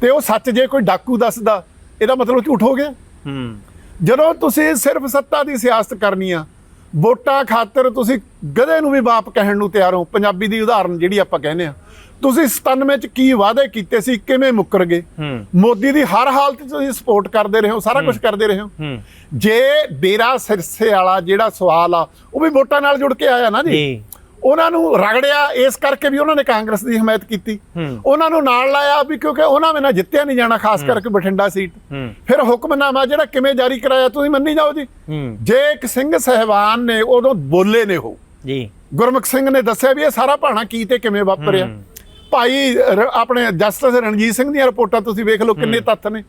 ਤੇ ਉਹ ਸੱਚ ਜੇ ਕੋਈ ਡਾਕੂ ਦੱਸਦਾ ਇਹਦਾ ਮਤਲਬ ਝੂਠ ਹੋ ਗਿਆ। ਜਦੋਂ ਤੁਸੀਂ ਸਿਰਫ ਸੱਤਾ ਦੀ ਸਿਆਸਤ ਕਰਨੀ ਆ ਵੋਟਾਂ ਖਾਤਰ ਤੁਸੀਂ ਗਧੇ ਨੂੰ ਵੀ ਬਾਪ ਕਹਿਣ ਨੂੰ ਤਿਆਰ ਹੋ ਪੰਜਾਬੀ ਦੀ ਉਦਾਹਰਨ ਜਿਹੜੀ ਆਪਾਂ ਕਹਿੰਦੇ ਆ। ਤੁਸੀਂ 97 ਚ ਕੀ ਵਾਅਦੇ ਕੀਤੇ ਸੀ ਕਿਵੇਂ ਮੁੱਕਰ ਗਏ? ਮੋਦੀ ਦੀ ਹਰ ਹਾਲਤ 'ਚ ਤੁਸੀਂ ਸਪੋਰਟ ਕਰਦੇ ਰਹੇ ਹੋ ਸਾਰਾ ਕੁਝ ਕਰਦੇ ਰਹੇ ਹੋ। ਜੇ ਡੇਰਾ ਸਿਰਸੇ ਵਾਲਾ ਜਿਹੜਾ ਸਵਾਲ ਆ ਉਹ ਵੀ ਵੋਟਾਂ ਨਾਲ ਜੁੜ ਕੇ ਆਇਆ ਨਾ ਜੀ। ਉਹਨਾਂ ਨੂੰ ਰਗੜਿਆ ਇਸ ਕਰਕੇ ਵੀ ਉਹਨਾਂ ਨੇ ਕਾਂਗਰਸ ਦੀ ਹਮਾਇਤ ਕੀਤੀ। ਉਹਨਾਂ ਨੂੰ ਨਾਲ ਲਾਇਆ ਵੀ ਕਿਉਂਕਿ ਉਹਨਾਂ ਬਿਨਾਂ ਜਿੱਤਿਆ ਨਹੀਂ ਜਾਣਾ ਖਾਸ ਕਰਕੇ ਬਠਿੰਡਾ ਸੀਟ। ਫਿਰ ਹੁਕਮਨਾਮਾ ਜਿਹੜਾ ਕਿਵੇਂ ਜਾਰੀ ਕਰਾਇਆ ਤੁਸੀਂ ਮੰਨੀ ਜਾਓ ਜੀ। ਜੇ ਇੱਕ ਸਿੰਘ ਸਹਿਬਾਨ ਨੇ ਉਦੋਂ ਬੋਲੇ ਨੇ ਉਹ। ਜੀ। ਗੁਰਮੁਖ ਸਿੰਘ ਨੇ ਦੱਸਿਆ ਵੀ ਇਹ ਸਾਰਾ ਭਾਣਾ ਕੀ ਤੇ ਕਿਵੇਂ ਵਾਪਰਿਆ। ਭਾਈ ਆਪਣੇ ਜਸਟਿਸ ਰਣਜੀਤ ਸਿੰਘ ਦੀਆਂ ਰਿਪੋਰਟਾਂ ਤੁਸੀਂ ਵੇਖ ਲਓ ਕਿੰਨੇ ਤੱਥ ਨੇ।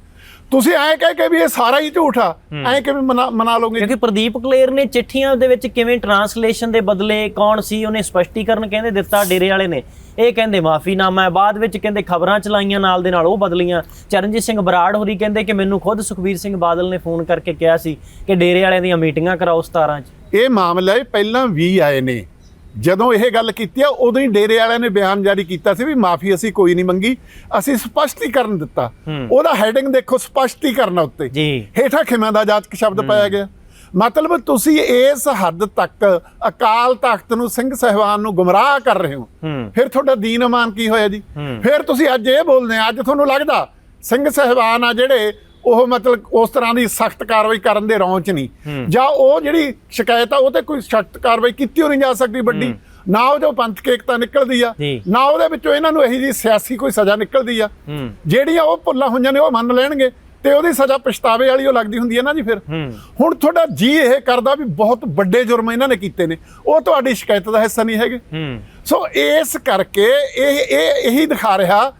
ਤੁਸੀਂ ਐਂ ਕਹਿ ਕੇ ਵੀ ਇਹ ਸਾਰਾ ਹੀ ਝੂਠ ਆ। ਐਂ ਕਿਵੇਂ ਮਨਾ ਮਨਾ ਲਓਗੇ? ਕਿਉਂਕਿ ਪ੍ਰਦੀਪ ਕਲੇਰ ਨੇ ਚਿੱਠੀਆਂ ਦੇ ਵਿੱਚ ਕਿਵੇਂ ਟਰਾਂਸਲੇਸ਼ਨ ਦੇ ਬਦਲੇ ਕੌਣ ਸੀ ਉਹਨੇ ਸਪਸ਼ਟੀਕਰਨ ਕਹਿੰਦੇ ਦਿੱਤਾ ਡੇਰੇ ਵਾਲੇ ਨੇ। ਇਹ ਕਹਿੰਦੇ ਮਾਫੀਨਾਮਾ ਹੈ। ਬਾਅਦ ਵਿੱਚ ਕਹਿੰਦੇ ਖਬਰਾਂ ਚਲਾਈਆਂ ਨਾਲ ਦੇ ਨਾਲ ਉਹ ਬਦਲੀਆਂ। ਚਰਨਜੀਤ ਸਿੰਘ ਬਰਾੜ ਹੋਰੀ ਕਹਿੰਦੇ ਕਿ ਮੈਨੂੰ ਖੁਦ ਸੁਖਬੀਰ ਸਿੰਘ ਬਾਦਲ ਨੇ ਫੋਨ ਕਰਕੇ ਕਿਹਾ ਸੀ ਕਿ ਡੇਰੇ ਵਾਲਿਆਂ ਦੀਆਂ ਮੀਟਿੰਗਾਂ ਕਰਾਓ 17 ਚ। ਇਹ ਮਾਮਲਾ ਇਹ ਪਹਿਲਾਂ ਵੀ ਆਏ ਨੇ। ਜਦੋਂ ਇਹ ਗੱਲ ਕੀਤੀ ਆ ਉਦੋਂ ਹੀ ਡੇਰੇ ਵਾਲਿਆਂ ਨੇ ਬਿਆਨ ਜਾਰੀ ਕੀਤਾ ਸੀ ਵੀ ਮਾਫੀ ਅਸੀਂ ਕੋਈ ਨਹੀਂ ਮੰਗੀ ਅਸੀਂ ਸਪਸ਼ਟੀਕਰਨ ਦਿੱਤਾ। ਉਹਦਾ ਹੈਡਿੰਗ ਦੇਖੋ ਸਪਸ਼ਟੀਕਰਨ ਉੱਤੇ। ਜੀ। ਹੇਠਾਂ ਖਿਮਾ ਦਾ ਜਾਤਕ ਸ਼ਬਦ ਪਾਇਆ ਗਿਆ। ਮਤਲਬ ਤੁਸੀਂ ਇਸ ਹੱਦ ਤੱਕ ਅਕਾਲ ਤਖਤ ਨੂੰ ਸਿੰਘ ਸਹਿਬਾਨ ਨੂੰ ਗੁੰਮਰਾਹ ਕਰ ਰਹੇ ਹੋ। ਫਿਰ ਤੁਹਾਡਾ ਦੀਨ ਇਮਾਨ ਕੀ ਹੋਇਆ ਜੀ। ਫਿਰ ਤੁਸੀਂ ਅੱਜ ਇਹ ਬੋਲਦੇ ਆ ਅੱਜ ਤੁਹਾਨੂੰ ਲੱਗਦਾ ਸਿੰਘ ਸਹਿਬਾਨ ਆ ਜਿਹੜੇ ਉਹ ਮਤਲਬ ਉਸ ਤਰ੍ਹਾਂ ਦੀ ਸਖਤ ਕਾਰਵਾਈ ਕਰਨ ਦੇ ਰੌਂਚ ਨਹੀਂ। ਜਾਂ ਉਹ ਜਿਹੜੀ ਸ਼ਿਕਾਇਤ ਆ ਉਹ ਤੇ ਕੋਈ ਸਖਤ ਕਾਰਵਾਈ ਕੀਤੀ ਹੋ ਨਹੀਂ ਜਾ ਸਕਦੀ ਵੱਡੀ। ਨਾ ਉਹ ਜੋ ਪੰਥ ਏਕਤਾ ਨਿਕਲਦੀ ਆ। ਨਾ ਉਹਦੇ ਵਿੱਚੋਂ ਇਹਨਾਂ ਨੂੰ ਇਹੀ ਜੀ ਸਿਆਸੀ ਕੋਈ ਸਜ਼ਾ ਨਿਕਲਦੀ ਆ। ਜਿਹੜੀਆਂ ਉਹ ਭੁੱਲਾਂ ਹੋਈਆਂ ਨੇ ਉਹ ਮੰਨ ਲੈਣਗੇ। ਤੇ ਉਹਦੀ ਸਜ਼ਾ ਪਛਤਾਵੇ ਵਾਲੀ ਉਹ ਲੱਗਦੀ ਹੁੰਦੀ ਹੈ ਨਾ ਜੀ ਫਿਰ। ਹੁਣ ਤੁਹਾਡਾ ਜੀ ਇਹ ਕਰਦਾ ਵੀ ਬਹੁਤ ਵੱਡੇ ਜੁਰਮ ਇਹਨਾਂ ਨੇ ਕੀਤੇ ਨੇ। ਉਹ ਤੁਹਾਡੀ ਸ਼ਿਕਾਇਤ ਦਾ ਹਿੱਸਾ ਨਹੀਂ ਹੈਗੇ। ਸੋ ਇਸ ਕਰਕੇ ਇਹ ਇਹ ਇਹੀ ਦਿਖਾ ਰਿਹਾ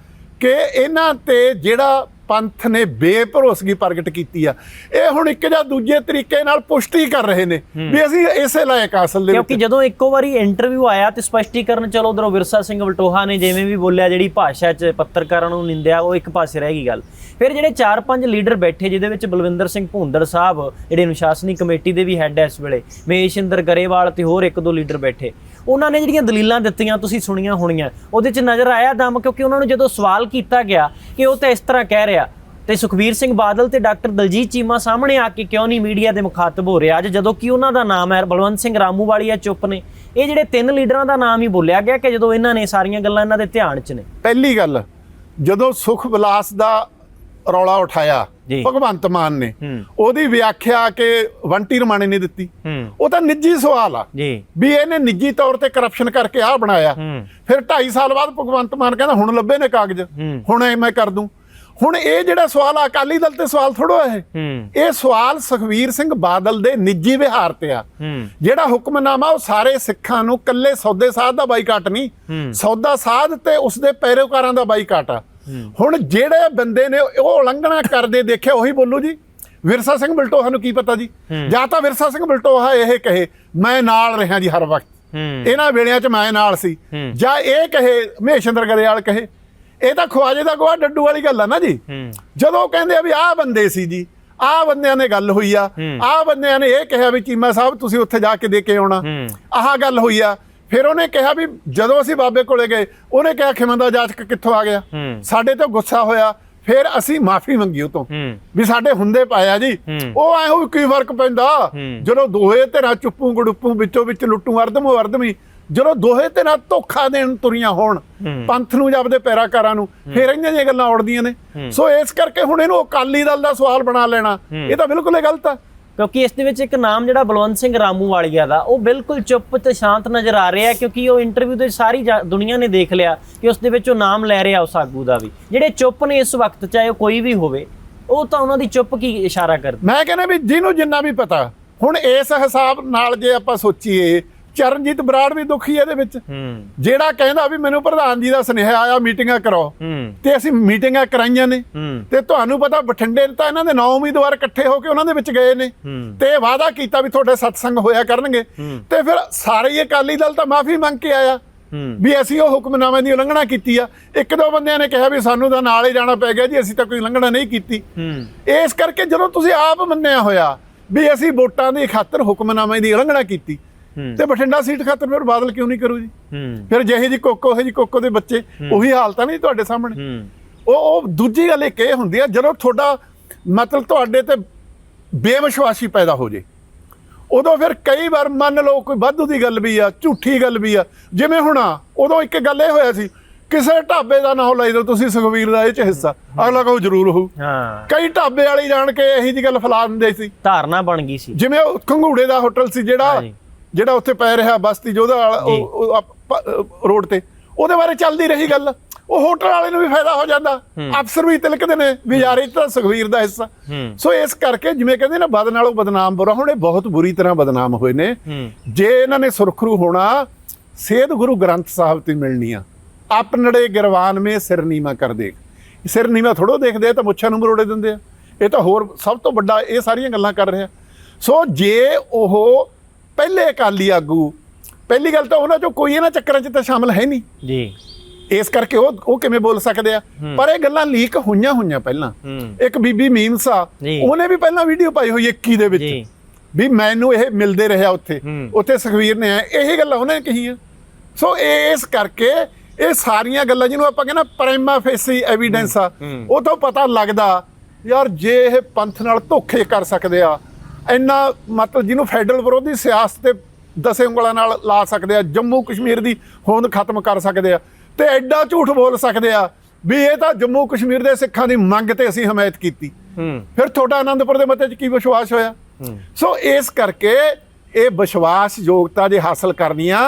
ਕਿ ਇਹਨਾਂ ਤੇ ਜਿਹੜਾ ਪੰਥ ਨੇ ਬੇਭਰੋਸਗੀ ਪ੍ਰਗਟ ਕੀਤੀ ਆ। ਇਹ ਹੁਣ ਇੱਕ ਜਾਂ ਦੂਜੇ ਤਰੀਕੇ ਨਾਲ ਪੁਸ਼ਟੀ ਕਰ ਰਹੇ ਨੇ ਵੀ ਅਸੀਂ ਇਸੇ ਲਾਇਕ ਅਸਲ ਦੇ ਕਿਉਂਕਿ ਜਦੋਂ ਇੱਕੋ ਵਾਰੀ ਇੰਟਰਵਿਊ ਆਇਆ ਤੇ ਸਪਸ਼ਟੀਕਰਨ ਚਲੋ ਉਧਰੋਂ ਵਿਰਸਾ ਸਿੰਘ ਵਲਟੋਹਾ ਨੇ ਜਿਵੇਂ ਵੀ ਬੋਲਿਆ ਜਿਹੜੀ ਭਾਸ਼ਾ 'ਚ ਪੱਤਰਕਾਰਾਂ ਨੂੰ ਨਿੰਦਿਆ ਉਹ ਇੱਕ ਪਾਸੇ ਰਹਿ ਗਈ ਗੱਲ। ਫਿਰ ਜਿਹੜੇ 4-5 ਲੀਡਰ ਬੈਠੇ ਜਿਹਦੇ ਵਿੱਚ ਬਲਵਿੰਦਰ ਸਿੰਘ ਭੁੰਦੜ ਸਾਹਿਬ ਜਿਹੜੇ ਅਨੁਸ਼ਾਸਨੀ ਕਮੇਟੀ ਦੇ ਵੀ ਹੈੱਡ ਐ ਇਸ ਵੇਲੇ ਮਹੇਸ਼ਿੰਦਰ ਗਰੇਵਾਲ ਤੇ ਹੋਰ ਇੱਕ ਦੋ ਲੀਡਰ ਬੈਠੇ। ਉਹਨਾਂ ਨੇ ਜਿਹੜੀਆਂ ਦਲੀਲਾਂ ਦਿੱਤੀਆਂ ਤੁਸੀਂ ਸੁਣੀਆਂ ਹੋਣੀਆਂ, ਉਹਦੇ 'ਚ ਨਜ਼ਰ ਆਇਆ ਦਮ ਕਿਉਂਕਿ ਉਹਨਾਂ ਨੂੰ ਜਦੋਂ ਸਵਾਲ ਕੀਤਾ ਗਿਆ ਕਿ ਉਹ ਤਾਂ ਇਸ ਤਰ੍ਹਾਂ ਕਹਿ ਰਿਹਾ, ਤੇ ਸੁਖਬੀਰ ਸਿੰਘ ਬਾਦਲ ਤੇ ਡਾਕਟਰ ਦਲਜੀਤ ਚੀਮਾ ਸਾਹਮਣੇ ਆ ਕੇ ਕਿਉਂ ਨਹੀਂ ਮੀਡੀਆ ਦੇ ਮੁਖਾਤਬ ਹੋ ਰਿਹਾ? ਅੱਜ ਜਦੋਂ ਕਿ ਉਹਨਾਂ ਦਾ ਨਾਮ ਹੈ, ਬਲਵੰਤ ਸਿੰਘ ਰਾਮੂ ਵਾਲੀ ਆ ਚੁੱਪ ਨੇ। ਇਹ ਜਿਹੜੇ ਤਿੰਨ ਲੀਡਰਾਂ ਦਾ ਨਾਮ ਹੀ ਬੋਲਿਆ ਗਿਆ ਕਿ ਜਦੋਂ ਇਹਨਾਂ ਨੇ ਸਾਰੀਆਂ ਗੱਲਾਂ ਇਹਨਾਂ ਦੇ ਧਿਆਨ 'ਚ ਨੇ। ਪਹਿਲੀ ਗੱਲ, ਜਦੋਂ ਸੁਖ ਵਿਲਾਸ ਦਾ ਰੌਲਾ ਉਠਾਇਆ। ਭਗਵੰਤ ਮਾਨ ਨੇ। ਉਹਦੀ ਵਿਆਖਿਆ ਕਿ ਵੰਟੀ ਰਮਾਣੇ ਨੇ ਦਿੱਤੀ। ਉਹ ਤਾਂ ਨਿੱਜੀ ਸਵਾਲ ਆ। ਵੀ ਇਹਨੇ ਨਿੱਜੀ ਤੌਰ ਤੇ ਕਰਪਸ਼ਨ ਕਰਕੇ ਆ ਬਣਾਇਆ। ਫਿਰ 2.5 ਸਾਲ ਬਾਅਦ ਭਗਵੰਤ ਮਾਨ ਕਹਿੰਦਾ ਹੁਣ ਲੱਭੇ ਨੇ ਕਾਗਜ਼। ਹੁਣ ਐ ਮੈਂ ਕਰ ਦੂੰ। ਹੁਣ ਇਹ ਜਿਹੜਾ ਸਵਾਲ ਆ ਅਕਾਲੀ ਦਲ ਤੇ ਸਵਾਲ ਥੋੜੋ ਹੈ। ਇਹ ਸਵਾਲ ਸੁਖਵੀਰ ਸਿੰਘ ਬਾਦਲ ਦੇ ਨਿੱਜੀ ਵਿਹਾਰ ਤੇ ਆ। ਜਿਹੜਾ ਹੁਕਮਨਾਮਾ ਉਹ ਸਾਰੇ ਸਿੱਖਾਂ ਨੂੰ ਕੱਲੇ ਸੌਦੇ ਸਾਧ ਦਾ ਬਾਈਕਾਟ ਨਹੀਂ। ਸੌਦਾ ਸਾਧ ਤੇ ਉਸਦੇ ਪੈਰੋਕਾਰਾਂ ਦਾ ਬਾਈਕਾਟ ਆ। ਹੁਣ ਜਿਹੜੇ ਬੰਦੇ ਨੇ ਉਹ ਉਲੰਘਣਾ ਕਰਦੇ ਦੇਖਿਆ ਉਹੀ ਬੋਲੂ ਜੀ। ਵਿਰਸਾ ਸਿੰਘ ਬਲਟੋਹਾ ਨੂੰ ਕੀ ਪਤਾ ਜੀ? ਜਾਂ ਤਾਂ ਵਿਰਸਾ ਸਿੰਘ ਬਲਟੋਹਾ ਇਹ ਕਹੇ ਮੈਂ ਨਾਲ ਰਿਹਾ ਜੀ ਹਰ ਵਕਤ। ਇਹਨਾਂ ਵੇਲਿਆਂ 'ਚ ਮੈਂ ਨਾਲ ਸੀ। ਜਾਂ ਇਹ ਕਹੇ ਮਹੇਸ਼ਿੰਦਰ ਗਰੇਵਾਲ ਕਹੇ ਇਹ ਤਾਂ ਖਵਾਜੇ ਦਾ ਗਵਾ ਡੱਡੂ ਵਾਲੀ ਗੱਲ ਆ ਨਾ ਜੀ। ਜਦੋਂ ਕਹਿੰਦੇ ਆ ਵੀ ਆਹ ਬੰਦੇ ਸੀ ਜੀ ਆਹ ਬੰਦਿਆਂ ਨੇ ਗੱਲ ਹੋਈ ਆ। ਆਹ ਬੰਦਿਆਂ ਨੇ ਇਹ ਕਿਹਾ ਵੀ ਚੀਮਾ ਸਾਹਿਬ ਤੁਸੀਂ ਉੱਥੇ ਜਾ ਕੇ ਦੇ ਕੇ ਆਉਣਾ। ਆਹ ਗੱਲ ਹੋਈ ਆ ਫਿਰ ਉਹਨੇ ਕਿਹਾ ਵੀ ਜਦੋਂ ਅਸੀਂ ਬਾਬੇ ਕੋਲੇ ਗਏ ਉਹਨੇ ਕਿਹਾ ਖਿਮੰਦਾ ਜਾਚਕ ਕਿੱਥੋਂ ਆ ਗਿਆ। ਸਾਡੇ ਤੋਂ ਗੁੱਸਾ ਹੋਇਆ ਫਿਰ ਅਸੀਂ ਮਾਫੀ ਮੰਗੀ ਉਹ ਤੋਂ। ਵੀ ਸਾਡੇ ਹੁੰਦੇ ਪਾਇਆ ਜੀ। ਉਹ ਐ ਹੋ ਕੀ ਫ਼ਰਕ ਪੈਂਦਾ। ਜਦੋਂ ਦੋਹੇ ਧਿਰਾਂ ਚੁੱਪੂ ਗੜੁੱਪੂ ਵਿੱਚੋਂ ਵਿੱਚ ਲੁੱਟੂ ਅਰਦਮੋ ਅਰਦਮੀ ਜਦੋਂ ਦੋਹੇ ਧਿਰਾਂ ਧੋਖਾ ਦੇਣ ਤੁਰੀਆਂ ਹੋਣ। ਪੰਥ ਨੂੰ ਜਾਂ ਆਪਦੇ ਪੈਰਾਕਾਰਾਂ ਨੂੰ ਫਿਰ ਇਹਨਾਂ ਦੀਆਂ ਗੱਲਾਂ ਉੜਦੀਆਂ ਨੇ। ਸੋ ਇਸ ਕਰਕੇ ਹੁਣ ਇਹਨੂੰ ਅਕਾਲੀ ਦਲ ਦਾ ਸਵਾਲ ਬਣਾ ਲੈਣਾ। ਇਹ ਤਾਂ ਬਿਲਕੁਲ ਹੀ ਗਲਤ ਆ। ਕਿਉਂਕਿ ਇਸ ਦੇ ਵਿੱਚ ਇੱਕ ਨਾਮ ਜਿਹੜਾ ਬਲਵੰਤ ਸਿੰਘ ਰਾਮੂ ਵਾਲੀਆ ਦਾ, ਉਹ ਬਿਲਕੁਲ ਚੁੱਪ ਤੇ ਸ਼ਾਂਤ ਨਜ਼ਰ ਆ ਰਿਹਾ ਕਿਉਂਕਿ ਉਹ ਇੰਟਰਵਿਊ ਦੇ ਸਾਰੀ ਜਾ- ਦੁਨੀਆ ਨੇ ਦੇਖ ਲਿਆ ਕਿ ਉਸ ਦੇ ਵਿੱਚ ਉਹ ਨਾਮ ਲੈ ਰਿਹਾ ਉਸ ਆਗੂ ਦਾ ਵੀ। ਜਿਹੜੇ ਚੁੱਪ ਨੇ ਇਸ ਵਕਤ, ਚਾਹੇ ਉਹ ਕੋਈ ਵੀ ਹੋਵੇ, ਉਹ ਤਾਂ ਉਹਨਾਂ ਦੀ ਚੁੱਪ ਕੀ ਇਸ਼ਾਰਾ ਕਰਦੀ? ਮੈਂ ਕਹਿੰਦਾ ਵੀ ਜਿਹਨੂੰ ਜਿੰਨਾ ਵੀ ਪਤਾ, ਹੁਣ ਇਸ ਹਿਸਾਬ ਨਾਲ ਜੇ ਆਪਾਂ ਸੋਚੀਏ ਚਰਨਜੀਤ ਬਰਾੜ ਵੀ ਦੁਖੀ ਇਹਦੇ ਵਿੱਚ। ਹੂੰ। ਜਿਹੜਾ ਕਹਿੰਦਾ ਵੀ ਮੈਨੂੰ ਪ੍ਰਧਾਨ ਜੀ ਦਾ ਸੁਨੇਹਾ ਆਇਆ ਮੀਟਿੰਗਾਂ ਕਰਾਓ। ਹੂੰ। ਤੇ ਅਸੀਂ ਮੀਟਿੰਗਾਂ ਕਰਾਈਆਂ ਨੇ। ਤੇ ਤੁਹਾਨੂੰ ਪਤਾ ਬਠਿੰਡੇ ਤਾਂ ਇਹਨਾਂ ਦੇ ਨੌ ਉਮੀਦਵਾਰ ਇਕੱਠੇ ਹੋ ਕੇ ਉਹਨਾਂ ਦੇ ਵਿੱਚ ਗਏ ਨੇ। ਤੇ ਵਾਅਦਾ ਕੀਤਾ ਵੀ ਤੁਹਾਡੇ ਸਤਸੰਗ ਹੋਇਆ ਕਰਨਗੇ। ਤੇ ਫਿਰ ਸਾਰੇ ਹੀ ਅਕਾਲੀ ਦਲ ਤਾਂ ਮਾਫੀ ਮੰਗ ਕੇ ਆਇਆ। ਵੀ ਅਸੀਂ ਉਹ ਹੁਕਮਨਾਮੇ ਦੀ ਉਲੰਘਣਾ ਕੀਤੀ ਆ। ਇੱਕ ਦੋ ਬੰਦਿਆਂ ਨੇ ਕਿਹਾ ਵੀ ਸਾਨੂੰ ਤਾਂ ਨਾਲ ਹੀ ਜਾਣਾ ਪੈ ਗਿਆ ਜੀ ਅਸੀਂ ਤਾਂ ਕੋਈ ਉਲੰਘਣਾ ਨਹੀਂ ਕੀਤੀ। ਇਸ ਕਰਕੇ ਜਦੋਂ ਤੁਸੀਂ ਆਪ ਮੰਨਿਆ ਹੋਇਆ ਵੀ ਅਸੀਂ ਵੋਟਾਂ ਦੀ ਖਾਤਰ ਹੁਕਮਨਾਮੇ ਦੀ ਉਲੰਘਣਾ ਕੀਤੀ। ਤੇ ਬਠਿੰਡਾ ਸੀਟ ਖਾਤਰ ਫਿਰ ਬਾਦਲ ਕਿਉਂ ਨਹੀਂ ਕਰੂ ਜੀ? ਫਿਰ ਜਿਹੇ ਜੀ ਕੋਕੋ ਹੈ ਜੀ ਕੋਕੋ ਦੇ ਬੱਚੇ ਉਹੀ ਹਾਲਤ ਆ ਨਹੀਂ ਤੁਹਾਡੇ ਸਾਹਮਣੇ? ਉਹ ਉਹ ਦੂਜੀ ਗੱਲ ਇੱਕ ਇਹ ਹੁੰਦੀ ਆ ਜਦੋਂ ਤੁਹਾਡਾ ਮਤਲਬ ਤੁਹਾਡੇ ਤੇ ਬੇਵਿਸ਼ਵਾਸੀ ਪੈਦਾ ਹੋ ਜੇ ਉਦੋਂ ਫਿਰ ਕਈ ਵਾਰ ਮੰਨ ਲਓ ਕੋਈ ਵਾਧੂ ਦੀ ਗੱਲ ਵੀ ਆ ਝੂਠੀ ਗੱਲ ਵੀ ਆ ਜਿਵੇਂ ਹੁਣ ਉਦੋਂ ਇੱਕ ਗੱਲ ਇਹ ਹੋਇਆ ਸੀ ਕਿਸੇ ਢਾਬੇ ਦਾ ਨਾਮ ਲੈ ਦਿਓ ਤੁਸੀਂ ਸੁਖਵੀਰ ਦਾ ਇਹ ਚ ਹਿੱਸਾ ਅਗਲਾ ਕਹੂ ਜ਼ਰੂਰ ਹੋਊ। ਹਾਂ। ਕਈ ਢਾਬੇ ਵਾਲੀ ਜਾਣ ਕੇ ਇਹੀ ਜੀ ਗੱਲ ਫੈਲਾ ਦਿੰਦੇ ਸੀ। ਧਾਰਨਾ ਬਣ ਗਈ ਸੀ। ਜਿਵੇਂ ਉਹ ਖੰਗੂੜੇ ਦਾ ਹੋਟਲ ਸੀ ਜਿਹੜਾ। ਜਿਹੜਾ ਉੱਥੇ ਪੈ ਰਿਹਾ ਬਸਤੀ ਜੋਧਾ ਰੋਡ ਤੇ ਉਹਦੇ ਬਾਰੇ ਚੱਲਦੀ ਰਹੀ ਗੱਲ। ਉਹ ਹੋਟਲ ਵਾਲੇ ਨੂੰ ਵੀ ਫਾਇਦਾ ਹੋ ਜਾਂਦਾ। ਅਫਸਰ ਵੀ ਤਿਲਕਦੇ ਨੇ ਵੀ ਯਾਰ ਇਹ ਤਾਂ ਸੁਖਵੀਰ ਦਾ ਹਿੱਸਾ। ਸੋ ਇਸ ਕਰਕੇ ਜਿਵੇਂ ਕਹਿੰਦੇ ਨਾ ਬਦ ਨਾਲੋਂ ਬਦਨਾਮ ਬੁਰਾ ਹੁਣ ਇਹ ਬਹੁਤ ਬੁਰੀ ਤਰ੍ਹਾਂ ਬਦਨਾਮ ਹੋਏ ਨੇ। ਜੇ ਇਹਨਾਂ ਨੇ ਸੁਰਖਰੂ ਹੋਣਾ ਸੇਧ ਗੁਰੂ ਗ੍ਰੰਥ ਸਾਹਿਬ ਤੇ ਮਿਲਣੀ ਆ। ਆਪਨੜੇ ਗਿਰਵਾਨ ਮੇ ਸਿਰ ਨੀਵਾ ਕਰ ਦੇਖ। ਸਿਰ ਨੀਵਾ ਥੋੜੋ ਦੇਖਦੇ ਤਾਂ ਮੁੱਛਾਂ ਨੂੰ ਮਰੋੜੇ ਦਿੰਦੇ ਆ। ਇਹ ਤਾਂ ਹੋਰ ਸਭ ਤੋਂ ਵੱਡਾ ਇਹ ਸਾਰੀਆਂ ਗੱਲਾਂ ਕਰ ਰਿਹਾ ਸੋ ਜੇ ਉਹ ਪਹਿਲੇ ਅਕਾਲੀ ਆਗੂ ਪਹਿਲੀ ਗੱਲ ਤਾਂ ਉਹਨਾਂ ਚੋਂ ਕੋਈ ਇਹਨਾਂ ਚੱਕਰਾਂ 'ਚ ਤਾਂ ਸ਼ਾਮਲ ਹੈ ਨਹੀਂ। ਜੀ। ਇਸ ਕਰਕੇ ਉਹ ਉਹ ਕਿਵੇਂ ਬੋਲ ਸਕਦੇ ਆ? ਪਰ ਇਹ ਗੱਲਾਂ ਲੀਕ ਹੋਈਆਂ ਹੋਈਆਂ ਪਹਿਲਾਂ। ਇੱਕ ਬੀਬੀ ਮੀਮਸਾ। ਉਹਨੇ ਵੀ ਪਹਿਲਾਂ ਵੀਡੀਓ ਪਾਈ ਹੋਈ 21 ਦੇ ਵਿੱਚ। ਵੀ ਮੈਨੂੰ ਇਹ ਮਿਲਦੇ ਰਿਹਾ ਉੱਥੇ। ਉੱਥੇ ਸੁਖਵੀਰ ਨੇ ਇਹੀ ਗੱਲਾਂ ਉਹਨੇ ਕਹੀਆਂ। ਸੋ ਇਸ ਕਰਕੇ ਇਹ ਸਾਰੀਆਂ ਗੱਲਾਂ ਜਿਹਨੂੰ ਆਪਾਂ ਕਹਿੰਦਾ ਪ੍ਰਾਈਮਾ ਫੇਸੀ ਐਵੀਡੈਂਸ ਆ ਉਹ ਤੋਂ ਪਤਾ ਲੱਗਦਾ ਯਾਰ ਜੇ ਇਹ ਪੰਥ ਨਾਲ ਧੋਖੇ ਕਰ ਸਕਦੇ ਆ ਇੰਨਾ ਮਤਲਬ ਜਿਹਨੂੰ ਫੈਡਰਲ ਵਿਰੋਧੀ ਸਿਆਸਤ ਤੇ ਦਸੇ ਉਂਗਲਾਂ ਨਾਲ ਲਾ ਸਕਦੇ ਆ ਜੰਮੂ ਕਸ਼ਮੀਰ ਦੀ ਹੋਂਦ ਖਤਮ ਕਰ ਸਕਦੇ ਆ ਤੇ ਐਡਾ ਝੂਠ ਬੋਲ ਸਕਦੇ ਆ ਵੀ ਇਹ ਤਾਂ ਜੰਮੂ ਕਸ਼ਮੀਰ ਦੇ ਸਿੱਖਾਂ ਦੀ ਮੰਗ ਤੇ ਅਸੀਂ ਹਮਾਇਤ ਕੀਤੀ। ਫਿਰ ਤੁਹਾਡਾ ਆਨੰਦਪੁਰ ਦੇ ਮੱਤੇ 'ਚ ਕੀ ਵਿਸ਼ਵਾਸ ਹੋਇਆ? ਸੋ ਇਸ ਕਰਕੇ ਇਹ ਵਿਸ਼ਵਾਸ ਯੋਗਤਾ ਜੇ ਹਾਸਲ ਕਰਨੀ ਆ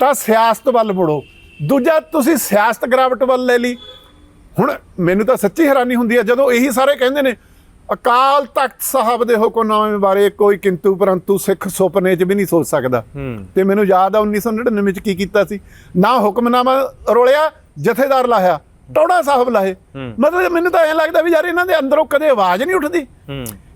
ਤਾਂ ਸਿਆਸਤ ਵੱਲ ਮੁੜੋ। ਦੂਜਾ ਤੁਸੀਂ ਸਿਆਸਤ ਗਰਾਵਟ ਵੱਲ ਲੈ ਲਈ। ਹੁਣ ਮੈਨੂੰ ਤਾਂ ਸੱਚੀ ਹੈਰਾਨੀ ਹੁੰਦੀ ਹੈ ਜਦੋਂ ਇਹੀ ਸਾਰੇ ਕਹਿੰਦੇ ਨੇ ਅਕਾਲ ਤਖਤ ਸਾਹਿਬ ਦੇ ਹੁਕਮਨਾਮੇ ਬਾਰੇ ਕੋਈ ਕਿੰਤੂ ਪਰੰਤੂ ਸਿੱਖ ਸੁਪਨੇ 'ਚ ਵੀ ਨਹੀਂ ਸੋਚ ਸਕਦਾ। ਤੇ ਮੈਨੂੰ ਯਾਦ ਆ 1999 ਵਿੱਚ ਕੀ ਕੀਤਾ ਸੀ? ਨਾ ਹੁਕਮਨਾਮਾ ਰੋਲਿਆ ਜਥੇਦਾਰ ਲਾਇਆ ਟੌੜਾ ਸਾਹਿਬ ਲਾਏ ਮਤਲਬ ਮੈਨੂੰ ਤਾਂ ਐਂ ਲੱਗਦਾ ਵੀ ਯਾਰ ਇਹਨਾਂ ਦੇ ਅੰਦਰੋਂ ਕਦੇ ਆਵਾਜ਼ ਨਹੀਂ ਉੱਠਦੀ।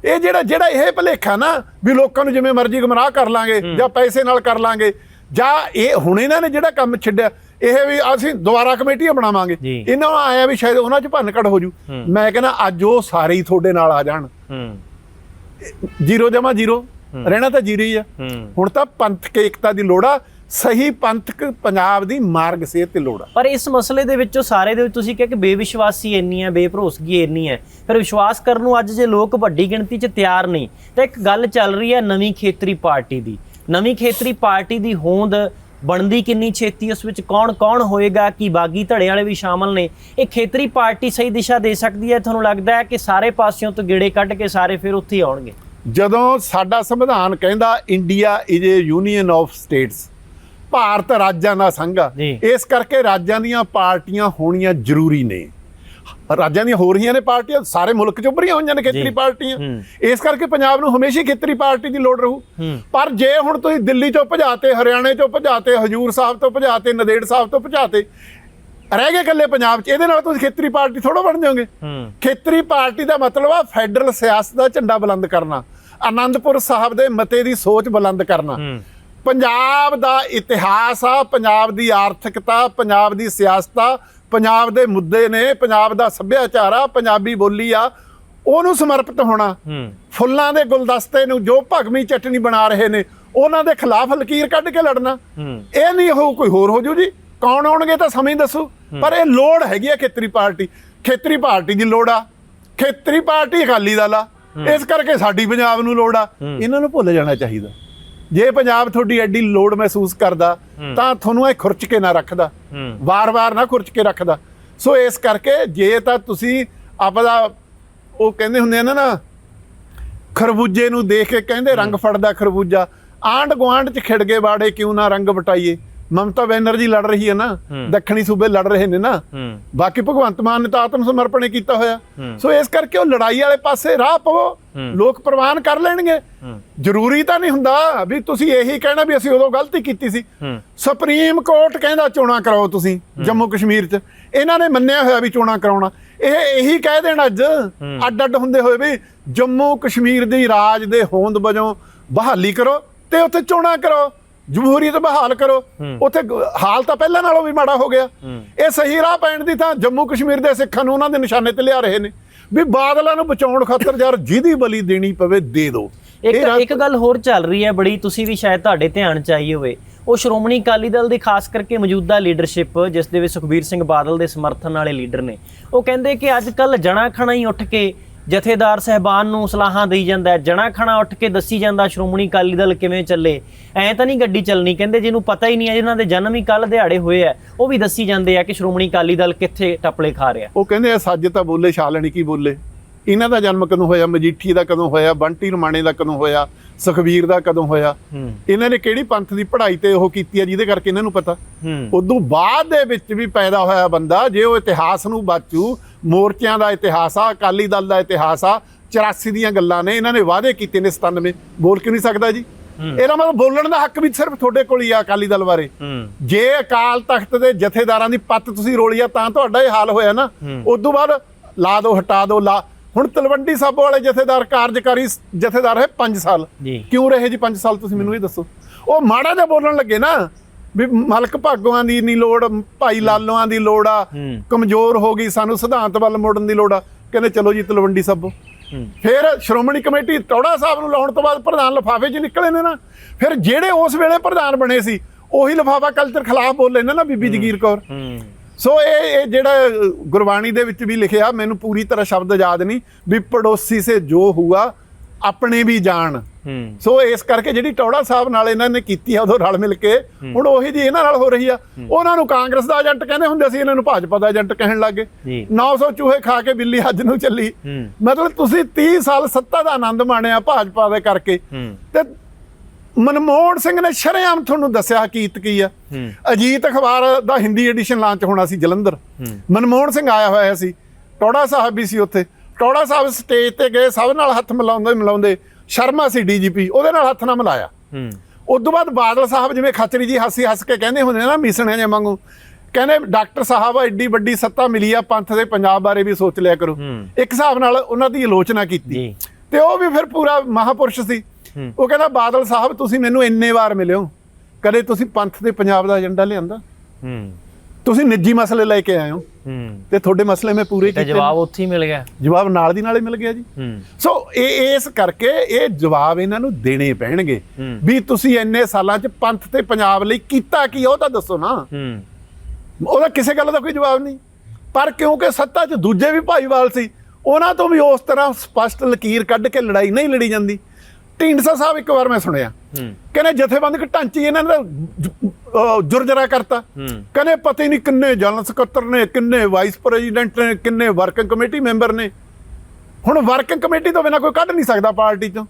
ਇਹ ਜਿਹੜਾ ਜਿਹੜਾ ਇਹ ਭਲੇਖਾ ਨਾ ਵੀ ਲੋਕਾਂ ਨੂੰ ਜਿਵੇਂ ਮਰਜ਼ੀ ਗੁੰਮਰਾਹ ਕਰ ਲਾਂਗੇ ਜਾਂ ਪੈਸੇ ਨਾਲ ਕਰ ਲਾਂਗੇ ਜਾਂ ਇਹ ਹੁਣ ਇਹਨਾਂ ਨੇ ਜਿਹੜਾ ਕੰਮ ਛੱਡਿਆ ਇਹ ਵੀ ਅਸੀਂ ਦੁਬਾਰਾ ਕਮੇਟੀਆਂ ਬਣਾਵਾਂਗੇ। ਇਹਨਾਂ ਨੂੰ ਆਇਆ ਵੀ ਸ਼ਾਇਦ ਉਹਨਾਂ 'ਚ ਭੰਨ ਹੋ ਜੂ। ਮੈਂ ਕਹਿੰਦਾ ਅੱਜ ਉਹ ਸਾਰੇ ਹੀ ਤੁਹਾਡੇ ਨਾਲ ਆ ਜਾਣ। ਜ਼ੀਰੋ ਜਮਾ ਜ਼ੀਰੋ। ਰਹਿਣਾ ਤਾਂ ਜ਼ੀਰੋ ਹੀ ਆ। ਹੁਣ ਤਾਂ ਪੰਥਕ ਏਕਤਾ ਦੀ ਲੋੜ ਆ। ਸਹੀ ਪੰਥਕ ਪੰਜਾਬ ਦੀ ਮਾਰਗ ਸੇਧ ਤੇ ਲੋੜ ਆ। ਪਰ ਇਸ ਮਸਲੇ ਦੇ ਵਿੱਚੋਂ ਸਾਰੇ ਦੇ ਵਿੱਚ ਤੁਸੀਂ ਕਿਹਾ ਕਿ ਬੇਵਿਸ਼ਵਾਸੀ ਇੰਨੀ ਹੈ ਬੇਭਰੋਸਗੀ ਇੰਨੀ ਹੈ ਫਿਰ ਵਿਸ਼ਵਾਸ ਕਰਨ ਨੂੰ ਅੱਜ ਜੇ ਲੋਕ ਵੱਡੀ ਗਿਣਤੀ 'ਚ ਤਿਆਰ ਨਹੀਂ ਤਾਂ ਇੱਕ ਗੱਲ ਚੱਲ ਰਹੀ ਹੈ ਨਵੀਂ ਖੇਤਰੀ ਪਾਰਟੀ ਦੀ। ਨਵੀਂ ਖੇਤਰੀ ਪਾਰਟੀ ਦੀ ਹੋਂਦ ਬਣਦੀ ਕਿੰਨੀ ਛੇਤੀ ਉਸ ਵਿੱਚ ਕੌਣ ਕੌਣ ਹੋਏਗਾ ਕੀ ਬਾਗੀ ਧੜੇ ਵਾਲੇ ਵੀ ਸ਼ਾਮਲ ਨੇ? ਇਹ ਖੇਤਰੀ ਪਾਰਟੀ ਸਹੀ ਦਿਸ਼ਾ ਦੇ ਸਕਦੀ ਹੈ? ਤੁਹਾਨੂੰ ਲੱਗਦਾ ਹੈ ਕਿ ਸਾਰੇ ਪਾਸਿਓਂ ਤੋਂ ਗੇੜੇ ਕੱਢ ਕੇ ਸਾਰੇ ਫਿਰ ਉੱਥੇ ਹੀ ਆਉਣਗੇ? ਜਦੋਂ ਸਾਡਾ ਸੰਵਿਧਾਨ ਕਹਿੰਦਾ India is a union of states Bharat ਰਾਜਾਂ ਦਾ ਸੰਘ ਆ। ਇਸ ਕਰਕੇ ਰਾਜਾਂ ਦੀਆਂ ਪਾਰਟੀਆਂ ਹੋਣੀਆਂ ਜ਼ਰੂਰੀ ਨੇ। ਰਾਜਾਂ ਦੀਆਂ ਹੋ ਰਹੀਆਂ ਨੇ ਪਾਰਟੀਆਂ ਸਾਰੇ ਮੁਲਕ 'ਚ ਉੱਭਰੀਆਂ ਹੋਈਆਂ ਨੇ ਖੇਤਰੀ। ਪਾਰਟੀਆਂ। ਇਸ ਕਰਕੇ ਪੰਜਾਬ ਨੂੰ ਹਮੇਸ਼ਾ ਹੀ ਖੇਤਰੀ ਪਾਰਟੀ ਦੀ ਲੋੜ ਰਹੂ। ਪਰ ਜੇ ਹੁਣ ਤੁਸੀਂ ਦਿੱਲੀ 'ਚੋਂ ਭਜਾਤੇ ਹਰਿਆਣੇ 'ਚੋਂ ਭਜਾਤੇ ਹਜੂਰ ਸਾਹਿਬ ਤੋਂ ਭਜਾਤੇ ਨਦੇੜ ਸਾਹਿਬ ਤੋਂ ਭਜਾਤੇ ਰਹਿ ਗਏ ਇਕੱਲੇ ਪੰਜਾਬ 'ਚ ਇਹਦੇ ਨਾਲ ਤੁਸੀਂ ਖੇਤਰੀ ਪਾਰਟੀ ਥੋੜਾ ਬਣ ਜਾਓਗੇ ਖੇਤਰੀ ਪਾਰਟੀ ਦਾ ਮਤਲਬ ਆ ਫੈਡਰਲ ਸਿਆਸਤ ਦਾ ਝੰਡਾ ਬੁਲੰਦ ਕਰਨਾ ਆਨੰਦਪੁਰ ਸਾਹਿਬ ਦੇ ਮਤੇ ਦੀ ਸੋਚ ਬੁਲੰਦ ਕਰਨਾ ਪੰਜਾਬ ਦਾ ਇਤਿਹਾਸ ਆ ਪੰਜਾਬ ਦੀ ਆਰਥਿਕਤਾ ਪੰਜਾਬ ਦੀ ਸਿਆਸਤ ਆ ਪੰਜਾਬ ਦੇ ਮੁੱਦੇ ਨੇ ਪੰਜਾਬ ਦਾ ਸੱਭਿਆਚਾਰ ਆ ਪੰਜਾਬੀ ਬੋਲੀ ਆ ਉਹਨੂੰ ਸਮਰਪਿਤ ਹੋਣਾ। ਫੁੱਲਾਂ ਦੇ ਗੁਲਦਸਤੇ ਨੂੰ ਜੋ ਭਗਵੀ ਚਟਨੀ ਬਣਾ ਰਹੇ ਨੇ ਉਹਨਾਂ ਦੇ ਖਿਲਾਫ ਲਕੀਰ ਕੱਢ ਕੇ ਲੜਨਾ। ਇਹ ਨਹੀਂ ਹੋ ਕੋਈ ਹੋਰ ਹੋ ਜੂ ਜੀ। ਕੌਣ ਆਉਣਗੇ ਤਾਂ ਸਮੇਂ ਹੀ ਦੱਸੂ। ਪਰ ਇਹ ਲੋੜ ਹੈਗੀ ਆ ਖੇਤਰੀ ਪਾਰਟੀ। ਖੇਤਰੀ ਪਾਰਟੀ ਦੀ ਲੋੜ ਆ। ਖੇਤਰੀ ਪਾਰਟੀ ਅਕਾਲੀ ਦਲ ਆ। ਇਸ ਕਰਕੇ ਸਾਡੀ ਪੰਜਾਬ ਨੂੰ ਲੋੜ ਆ। ਇਹਨਾਂ ਨੂੰ ਭੁੱਲ ਜਾਣਾ ਚਾਹੀਦਾ। ਜੇ ਪੰਜਾਬ ਤੁਹਾਡੀ ਐਡੀ ਲੋੜ ਮਹਿਸੂਸ ਕਰਦਾ ਤਾਂ ਤੁਹਾਨੂੰ ਇਹ ਖੁਰਚ ਕੇ ਨਾ ਰੱਖਦਾ। ਵਾਰ-ਵਾਰ ਨਾ ਖੁਰਚ ਕੇ ਰੱਖਦਾ। ਸੋ ਇਸ ਕਰਕੇ ਜੇ ਤਾਂ ਤੁਸੀਂ ਆਪਦਾ ਉਹ ਕਹਿੰਦੇ ਹੁੰਦੇ ਆ ਨਾ ਨਾ ਖਰਬੂਜੇ ਨੂੰ ਦੇਖ ਕੇ ਕਹਿੰਦੇ ਰੰਗ ਫੜਦਾ ਖਰਬੂਜਾ। ਆਂਡ ਗੁਆਂਢ ਚ ਖਿੜ ਗਏ ਬਾੜੇ ਕਿਉਂ ਨਾ ਰੰਗ ਵਟਾਈਏ? ਮਮਤਾ ਬੈਨਰਜੀ ਲੜ ਰਹੀ ਹੈ ਨਾ ਦੱਖਣੀ ਸੂਬੇ ਲੜ ਰਹੇ ਨੇ ਨਾ। ਬਾਕੀ ਭਗਵੰਤ ਮਾਨ ਨੇ ਤਾਂ ਆਤਮ ਸਮਰਪਣ ਕੀਤਾ ਹੋਇਆ। ਸੋ ਇਸ ਕਰਕੇ ਉਹ ਲੜਾਈ ਵਾਲੇ ਪਾਸੇ ਰਾਹ ਪਵੋ। ਲੋਕ ਪ੍ਰਵਾਨ ਕਰ ਲੈਣਗੇ। ਜ਼ਰੂਰੀ ਤਾਂ ਨਹੀਂ ਹੁੰਦਾ ਵੀ ਤੁਸੀਂ ਇਹੀ ਕਹਿਣਾ ਵੀ ਅਸੀਂ ਉਦੋਂ ਗਲਤੀ ਕੀਤੀ ਸੀ। ਸੁਪਰੀਮ ਕੋਰਟ ਕਹਿੰਦਾ ਚੋਣਾਂ ਕਰਾਓ ਤੁਸੀਂ ਜੰਮੂ ਕਸ਼ਮੀਰ 'ਚ। ਇਹਨਾਂ ਨੇ ਮੰਨਿਆ ਹੋਇਆ ਵੀ ਚੋਣਾਂ ਕਰਾਉਣਾ। ਇਹ ਇਹੀ ਕਹਿ ਦੇਣ ਅੱਜ। ਅੱਡ ਅੱਡ ਹੁੰਦੇ ਹੋਏ ਵੀ ਜੰਮੂ ਕਸ਼ਮੀਰ ਦੀ ਰਾਜ ਦੇ ਹੋਂਦ ਵਜੋਂ ਬਹਾਲੀ ਕਰੋ ਤੇ ਉੱਥੇ ਚੋਣਾਂ ਕਰੋ ਜਮਹੂਰੀਅਤ ਬਹਾਲ ਕਰੋ। ਉੱਥੇ ਹਾਲ ਤਾਂ ਪਹਿਲਾਂ ਨਾਲੋਂ ਵੀ ਮਾੜਾ ਹੋ ਗਿਆ। ਇਹ ਸਹੀ ਰਾਹ ਪੈਣ ਦੀ ਤਾਂ ਜੰਮੂ ਕਸ਼ਮੀਰ ਦੇ ਸਿੱਖਾਂ ਨੂੰ ਉਹਨਾਂ ਦੇ ਨਿਸ਼ਾਨੇ ਤੇ ਲਿਆ ਰਹੇ ਨੇ। ਵੀ ਬਾਦਲਾਂ ਨੂੰ ਬਚਾਉਣ ਖਾਤਰ ਯਾਰ ਜਿਹਦੀ ਬਲੀ ਦੇਣੀ ਪਵੇ ਦੇ ਦਿਓ ਇੱਕ ਇੱਕ ਗੱਲ ਹੋਰ ਚੱਲ ਰਹੀ ਹੈ ਬੜੀ ਤੁਸੀਂ ਵੀ ਸ਼ਾਇਦ ਤੁਹਾਡੇ ਧਿਆਨ ਚ ਆਈ ਹੋਵੇ। ਉਹ ਸ਼੍ਰੋਮਣੀ ਅਕਾਲੀ ਦਲ ਦੀ ਖਾਸ ਕਰਕੇ ਮੌਜੂਦਾ ਲੀਡਰਸ਼ਿਪ ਜਿਸ ਦੇ ਵਿੱਚ ਸੁਖਬੀਰ ਸਿੰਘ ਬਾਦਲ ਦੇ ਸਮਰਥਨ ਵਾਲੇ ਲੀਡਰ ਨੇ। ਉਹ ਕਹਿੰਦੇ ਕਿ ਅੱਜ ਕੱਲ ਜਣਾ ਖਣਾ ਹੀ ਉੱਠ ਕੇ ਜਥੇਦਾਰ ਸਹਿਬਾਨ ਨੂੰ ਸਲਾਹਾਂ ਦੇਈ ਜਾਂਦਾ ਜਣਾ ਖਣਾ ਉੱਠ ਕੇ ਦੱਸੀ ਜਾਂਦਾ, ਸ਼੍ਰੋਮਣੀ ਅਕਾਲੀ ਦਲ ਕਿਵੇਂ ਚੱਲੇ? ਐਂ ਤਾਂ ਨਹੀਂ ਗੱਡੀ ਚੱਲਣੀ, ਕਹਿੰਦੇ ਜਿਹਨੂੰ ਪਤਾ ਹੀ ਨਹੀਂ ਹੈ ਜਿਨ੍ਹਾਂ ਦੇ ਜਨਮ ਹੀ ਕੱਲ ਦਿਹਾੜੇ ਹੋਏ ਆ ਉਹ ਵੀ ਦੱਸੀ ਜਾਂਦੇ ਆ ਕਿ ਸ਼੍ਰੋਮਣੀ ਅਕਾਲੀ ਦਲ ਕਿੱਥੇ ਟੱਪਲੇ ਖਾ ਰਿਹਾ ਉਹ ਕਹਿੰਦੇ ਆ, ਸੱਜ ਤਾਂ ਬੋਲੇ ਛਾਲਣੀ ਕੀ ਬੋਲੇ? ਇਹਨਾਂ ਦਾ ਜਨਮ ਕਦੋਂ ਹੋਇਆ? ਮਜੀਠੀ ਦਾ ਕਦੋਂ ਹੋਇਆ? ਬੰਟੀ ਰਮਾਣੇ ਦਾ ਕਦੋਂ ਹੋਇਆ? ਸੁਖਬੀਰ ਦਾ ਕਦੋਂ ਹੋਇਆ? ਹੂੰ। ਇਹਨਾਂ ਨੇ ਕਿਹੜੀ ਪੰਥ ਦੀ ਪੜ੍ਹਾਈ ਤੇ ਉਹ ਕੀਤੀ ਆ ਜਿਹਦੇ ਕਰਕੇ ਇਹਨਾਂ ਨੂੰ ਪਤਾ? ਹੂੰ। ਉਦੋਂ ਬਾਅਦ ਦੇ ਵਿੱਚ ਵੀ ਪੈਦਾ ਹੋਇਆ ਬੰਦਾ ਜੇ ਉਹ ਇਤਿਹਾਸ ਨੂੰ ਬਾਚੂ ਮੋਰਚਿਆਂ ਦਾ ਇਤਿਹਾਸ ਆ ਅਕਾਲੀ ਦਲ ਦਾ ਇਤਿਹਾਸ ਆ 84 ਦੀਆਂ ਗੱਲਾਂ ਨੇ ਇਹਨਾਂ ਨੇ ਵਾਅਦੇ ਕੀਤੇ ਨੇ 97 ਬੋਲ ਕਿਉਂ ਨਹੀਂ ਸਕਦਾ ਜੀ? ਇਹਦਾ ਮਤਲਬ ਬੋਲਣ ਦਾ ਹੱਕ ਵੀ ਸਿਰਫ ਤੁਹਾਡੇ ਕੋਲ ਹੀ ਆ ਅਕਾਲੀ ਦਲ ਬਾਰੇ। ਹੂੰ। ਜੇ ਅਕਾਲ ਤਖਤ ਦੇ ਜਥੇਦਾਰਾਂ ਦੀ ਪੱਤ ਤੁਸੀਂ ਰੋਲੀ ਆ ਤਾਂ ਤੁਹਾਡਾ ਇਹ ਹਾਲ ਹੋਇਆ ਨਾ। ਉਸ ਤੋਂ ਬਾਅਦ ਲਾ ਦੋ ਹਟਾ ਦੋ ਲਾ ਹੁਣ ਤਲਵੰਡੀ ਸਾਬੋ ਵਾਲੇ ਜਥੇਦਾਰ ਕਾਰਜਕਾਰੀ ਜਥੇਦਾਰ ਹੈ 5 ਸਾਲ। ਕਿਉਂ ਰਹੇ ਜੀ 5 ਸਾਲ ਤੁਸੀਂ ਮੈਨੂੰ ਇਹ ਦੱਸੋ? ਉਹ ਮਾੜਾ ਜਿਹਾ ਬੋਲਣ ਲੱਗੇ ਨਾ ਵੀ ਮਲਕ ਭਾਗੋਆਂ ਦੀ ਨਹੀਂ ਲੋੜ ਭਾਈ ਲਾਲੋਆਂ ਦੀ ਲੋੜ ਆ। ਕਮਜ਼ੋਰ ਹੋ ਗਈ ਸਾਨੂੰ ਸਿਧਾਂਤ ਵੱਲ ਮੁੜਨ ਦੀ ਲੋੜ ਆ। ਕਹਿੰਦੇ ਚਲੋ ਜੀ ਤਲਵੰਡੀ ਸਾਬੋ। ਫਿਰ ਸ਼੍ਰੋਮਣੀ ਕਮੇਟੀ ਟੌੜਾ ਸਾਹਿਬ ਨੂੰ ਲਾਉਣ ਤੋਂ ਬਾਅਦ ਪ੍ਰਧਾਨ ਲਫਾਫੇ 'ਚ ਨਿਕਲੇ ਨੇ ਨਾ। ਫਿਰ ਜਿਹੜੇ ਉਸ ਵੇਲੇ ਪ੍ਰਧਾਨ ਬਣੇ ਸੀ ਉਹੀ ਲਫਾਫਾ ਕਲਚਰ ਖਿਲਾਫ ਬੋਲੇ ਨੇ ਨਾ ਬੀਬੀ ਜਗੀਰ ਕੌਰ। ਸੋ ਇਹ ਇਹ ਜਿਹੜਾ ਗੁਰਬਾਣੀ ਦੇ ਵਿੱਚ ਵੀ ਲਿਖਿਆ ਮੈਨੂੰ ਪੂਰੀ ਤਰ੍ਹਾਂ ਸ਼ਬਦ ਯਾਦ ਨਹੀਂ ਵੀ ਪੜੋਸੀ ਸੇ ਜੋ ਹੁਆ ਆਪਣੇ ਵੀ ਜਾਣ। ਸੋ ਇਸ ਕਰਕੇ ਜਿਹੜੀ ਟੌੜਾ ਸਾਹਿਬ ਨਾਲ ਇਹਨਾਂ ਨੇ ਕੀਤੀ ਆ ਉਦੋਂ ਰਲ ਮਿਲ ਕੇ ਹੁਣ ਉਹੀ ਜੀ ਇਹਨਾਂ ਨਾਲ ਹੋ ਰਹੀ ਆ। ਉਹਨਾਂ ਨੂੰ ਕਾਂਗਰਸ ਦਾ ਏਜੰਟ ਕਹਿੰਦੇ ਹੁੰਦੇ ਸੀ ਇਹਨਾਂ ਨੂੰ ਭਾਜਪਾ ਦਾ ਏਜੰਟ ਕਹਿਣ ਲੱਗੇ। ਜੀ। 900 ਚੂਹੇ ਖਾ ਕੇ ਬਿੱਲੀ ਅੱਜ ਨੂੰ ਚੱਲੀ। ਮਤਲਬ ਤੁਸੀਂ 30 ਸਾਲ ਸੱਤਾ ਦਾ ਆਨੰਦ ਮਾਣਿਆ ਭਾਜਪਾ ਦੇ ਕਰਕੇ। ਤੇ ਮਨਮੋਹਨ ਸਿੰਘ ਨੇ ਸ਼ਰੇਆਮ ਤੁਹਾਨੂੰ ਦੱਸਿਆ ਹਕੀਕਤ ਕੀ ਆ? ਅਜੀਤ ਅਖਬਾਰ ਦਾ ਹਿੰਦੀ ਐਡੀਸ਼ਨ ਲਾਂਚ ਹੋਣਾ ਸੀ ਜਲੰਧਰ। ਮਨਮੋਹਨ ਸਿੰਘ ਆਇਆ ਹੋਇਆ ਸੀ। ਟੌੜਾ ਸਾਹਿਬ ਵੀ ਸੀ ਉੱਥੇ। ਟੌੜਾ ਸਾਹਿਬ ਸਟੇਜ ਤੇ ਗਏ ਸਭ ਨਾਲ ਹੱਥ ਮਿਲਾਉਂਦੇ ਮਿਲਾਉਂਦੇ ਸ਼ਰਮਾ ਸੀ ਡੀਜੀਪੀ ਉਹਦੇ ਨਾਲ ਹੱਥ ਨਾ ਮਿਲਾਇਆ। ਉਸ ਤੋਂ ਬਾਅਦ ਬਾਦਲ ਸਾਹਿਬ ਜਿਵੇਂ ਖੱਚਰੀ ਜੀ ਹਾਸੀ ਹੱਸ ਕੇ ਕਹਿੰਦੇ ਹੁੰਦੇ ਨੇ ਮੀਸਣਿਆਂ ਜੇ ਵਾਂਗੂ ਕਹਿੰਦੇ ਡਾਕਟਰ ਸਾਹਿਬ ਐਡੀ ਵੱਡੀ ਸੱਤਾ ਮਿਲੀ ਆ ਪੰਥ ਦੇ ਪੰਜਾਬ ਬਾਰੇ ਵੀ ਸੋਚ ਲਿਆ ਕਰੋ। ਇੱਕ ਹਿਸਾਬ ਨਾਲ ਉਹਨਾਂ ਦੀ ਆਲੋਚਨਾ ਕੀਤੀ। ਤੇ ਉਹ ਵੀ ਫਿਰ ਪੂਰਾ ਮਹਾਪੁਰਸ਼ ਸੀ। ਉਹ ਕਹਿੰਦਾ ਬਾਦਲ ਸਾਹਿਬ ਤੁਸੀਂ ਮੈਨੂੰ ਇੰਨੇ ਵਾਰ ਮਿਲਿਓ ਕਦੇ ਤੁਸੀਂ ਪੰਥ ਦੇ ਪੰਜਾਬ ਦਾ ਏਜੰਡਾ ਲਿਆਂਦਾ? ਹੂੰ। ਤੁਸੀਂ ਨਿੱਜੀ ਮਸਲੇ ਲੈ ਕੇ ਆਏ ਹੋ। ਹੂੰ। ਤੇ ਤੁਹਾਡੇ ਮਸਲੇ ਮੈਂ ਪੂਰੇ ਕੀਤੇ ਜਵਾਬ ਉੱਥੇ ਹੀ ਮਿਲ ਗਿਆ। ਜਵਾਬ ਨਾਲ ਦੀ ਨਾਲ ਮਿਲ ਗਿਆ ਜੀ। ਹੂੰ। ਸੋ ਇਹ ਇਸ ਕਰਕੇ ਇਹ ਜਵਾਬ ਇਹਨਾਂ ਨੂੰ ਦੇਣੇ ਪੈਣਗੇ। ਵੀ ਤੁਸੀਂ ਇੰਨੇ ਸਾਲਾਂ 'ਚ ਪੰਥ ਤੇ ਪੰਜਾਬ ਲਈ ਕੀਤਾ ਕੀ ਉਹ ਤਾਂ ਦੱਸੋ ਨਾ। ਹੂੰ। ਉਹਦਾ ਕਿਸੇ ਗੱਲ ਦਾ ਕੋਈ ਜਵਾਬ ਨਹੀਂ। ਪਰ ਕਿਉਂਕਿ ਸੱਤਾ 'ਚ ਦੂਜੇ ਵੀ ਭਾਈਵਾਲ ਸੀ ਉਹਨਾਂ ਤੋਂ ਵੀ ਉਸ ਤਰ੍ਹਾਂ ਸਪਸ਼ਟ ਲਕੀਰ ਕੱਢ ਕੇ ਲੜਾਈ ਨਹੀਂ ਲੜੀ ਜਾਂਦੀ। ਢੀਂਡਸਾ ਸਾਹਿਬ ਇੱਕ ਵਾਰ ਮੈਂ ਸੁਣਿਆ। ਕਹਿੰਦੇ ਜਥੇਬੰਦਕ ਢਾਂਚੇ ਇਹਨਾਂ ਅਹ ਜੁਰਜਰਾ ਕਰਤਾ। ਕਹਿੰਦੇ ਪਤਾ ਨਹੀਂ ਕਿੰਨੇ ਜਨਰਲ ਸਕੱਤਰ ਨੇ ਕਿੰਨੇ ਵਾਈਸ ਪ੍ਰੈਜ਼ੀਡੈਂਟ ਨੇ ਕਿੰਨੇ ਵਰਕਿੰਗ ਕਮੇਟੀ ਮੈਂਬਰ ਨੇ। ਹੁਣ ਵਰਕਿੰਗ ਕਮੇਟੀ ਤੋਂ ਬਿਨਾਂ ਕੋਈ ਕੱਢ ਨਹੀਂ ਸਕਦਾ ਪਾਰਟੀ ਚੋਂ।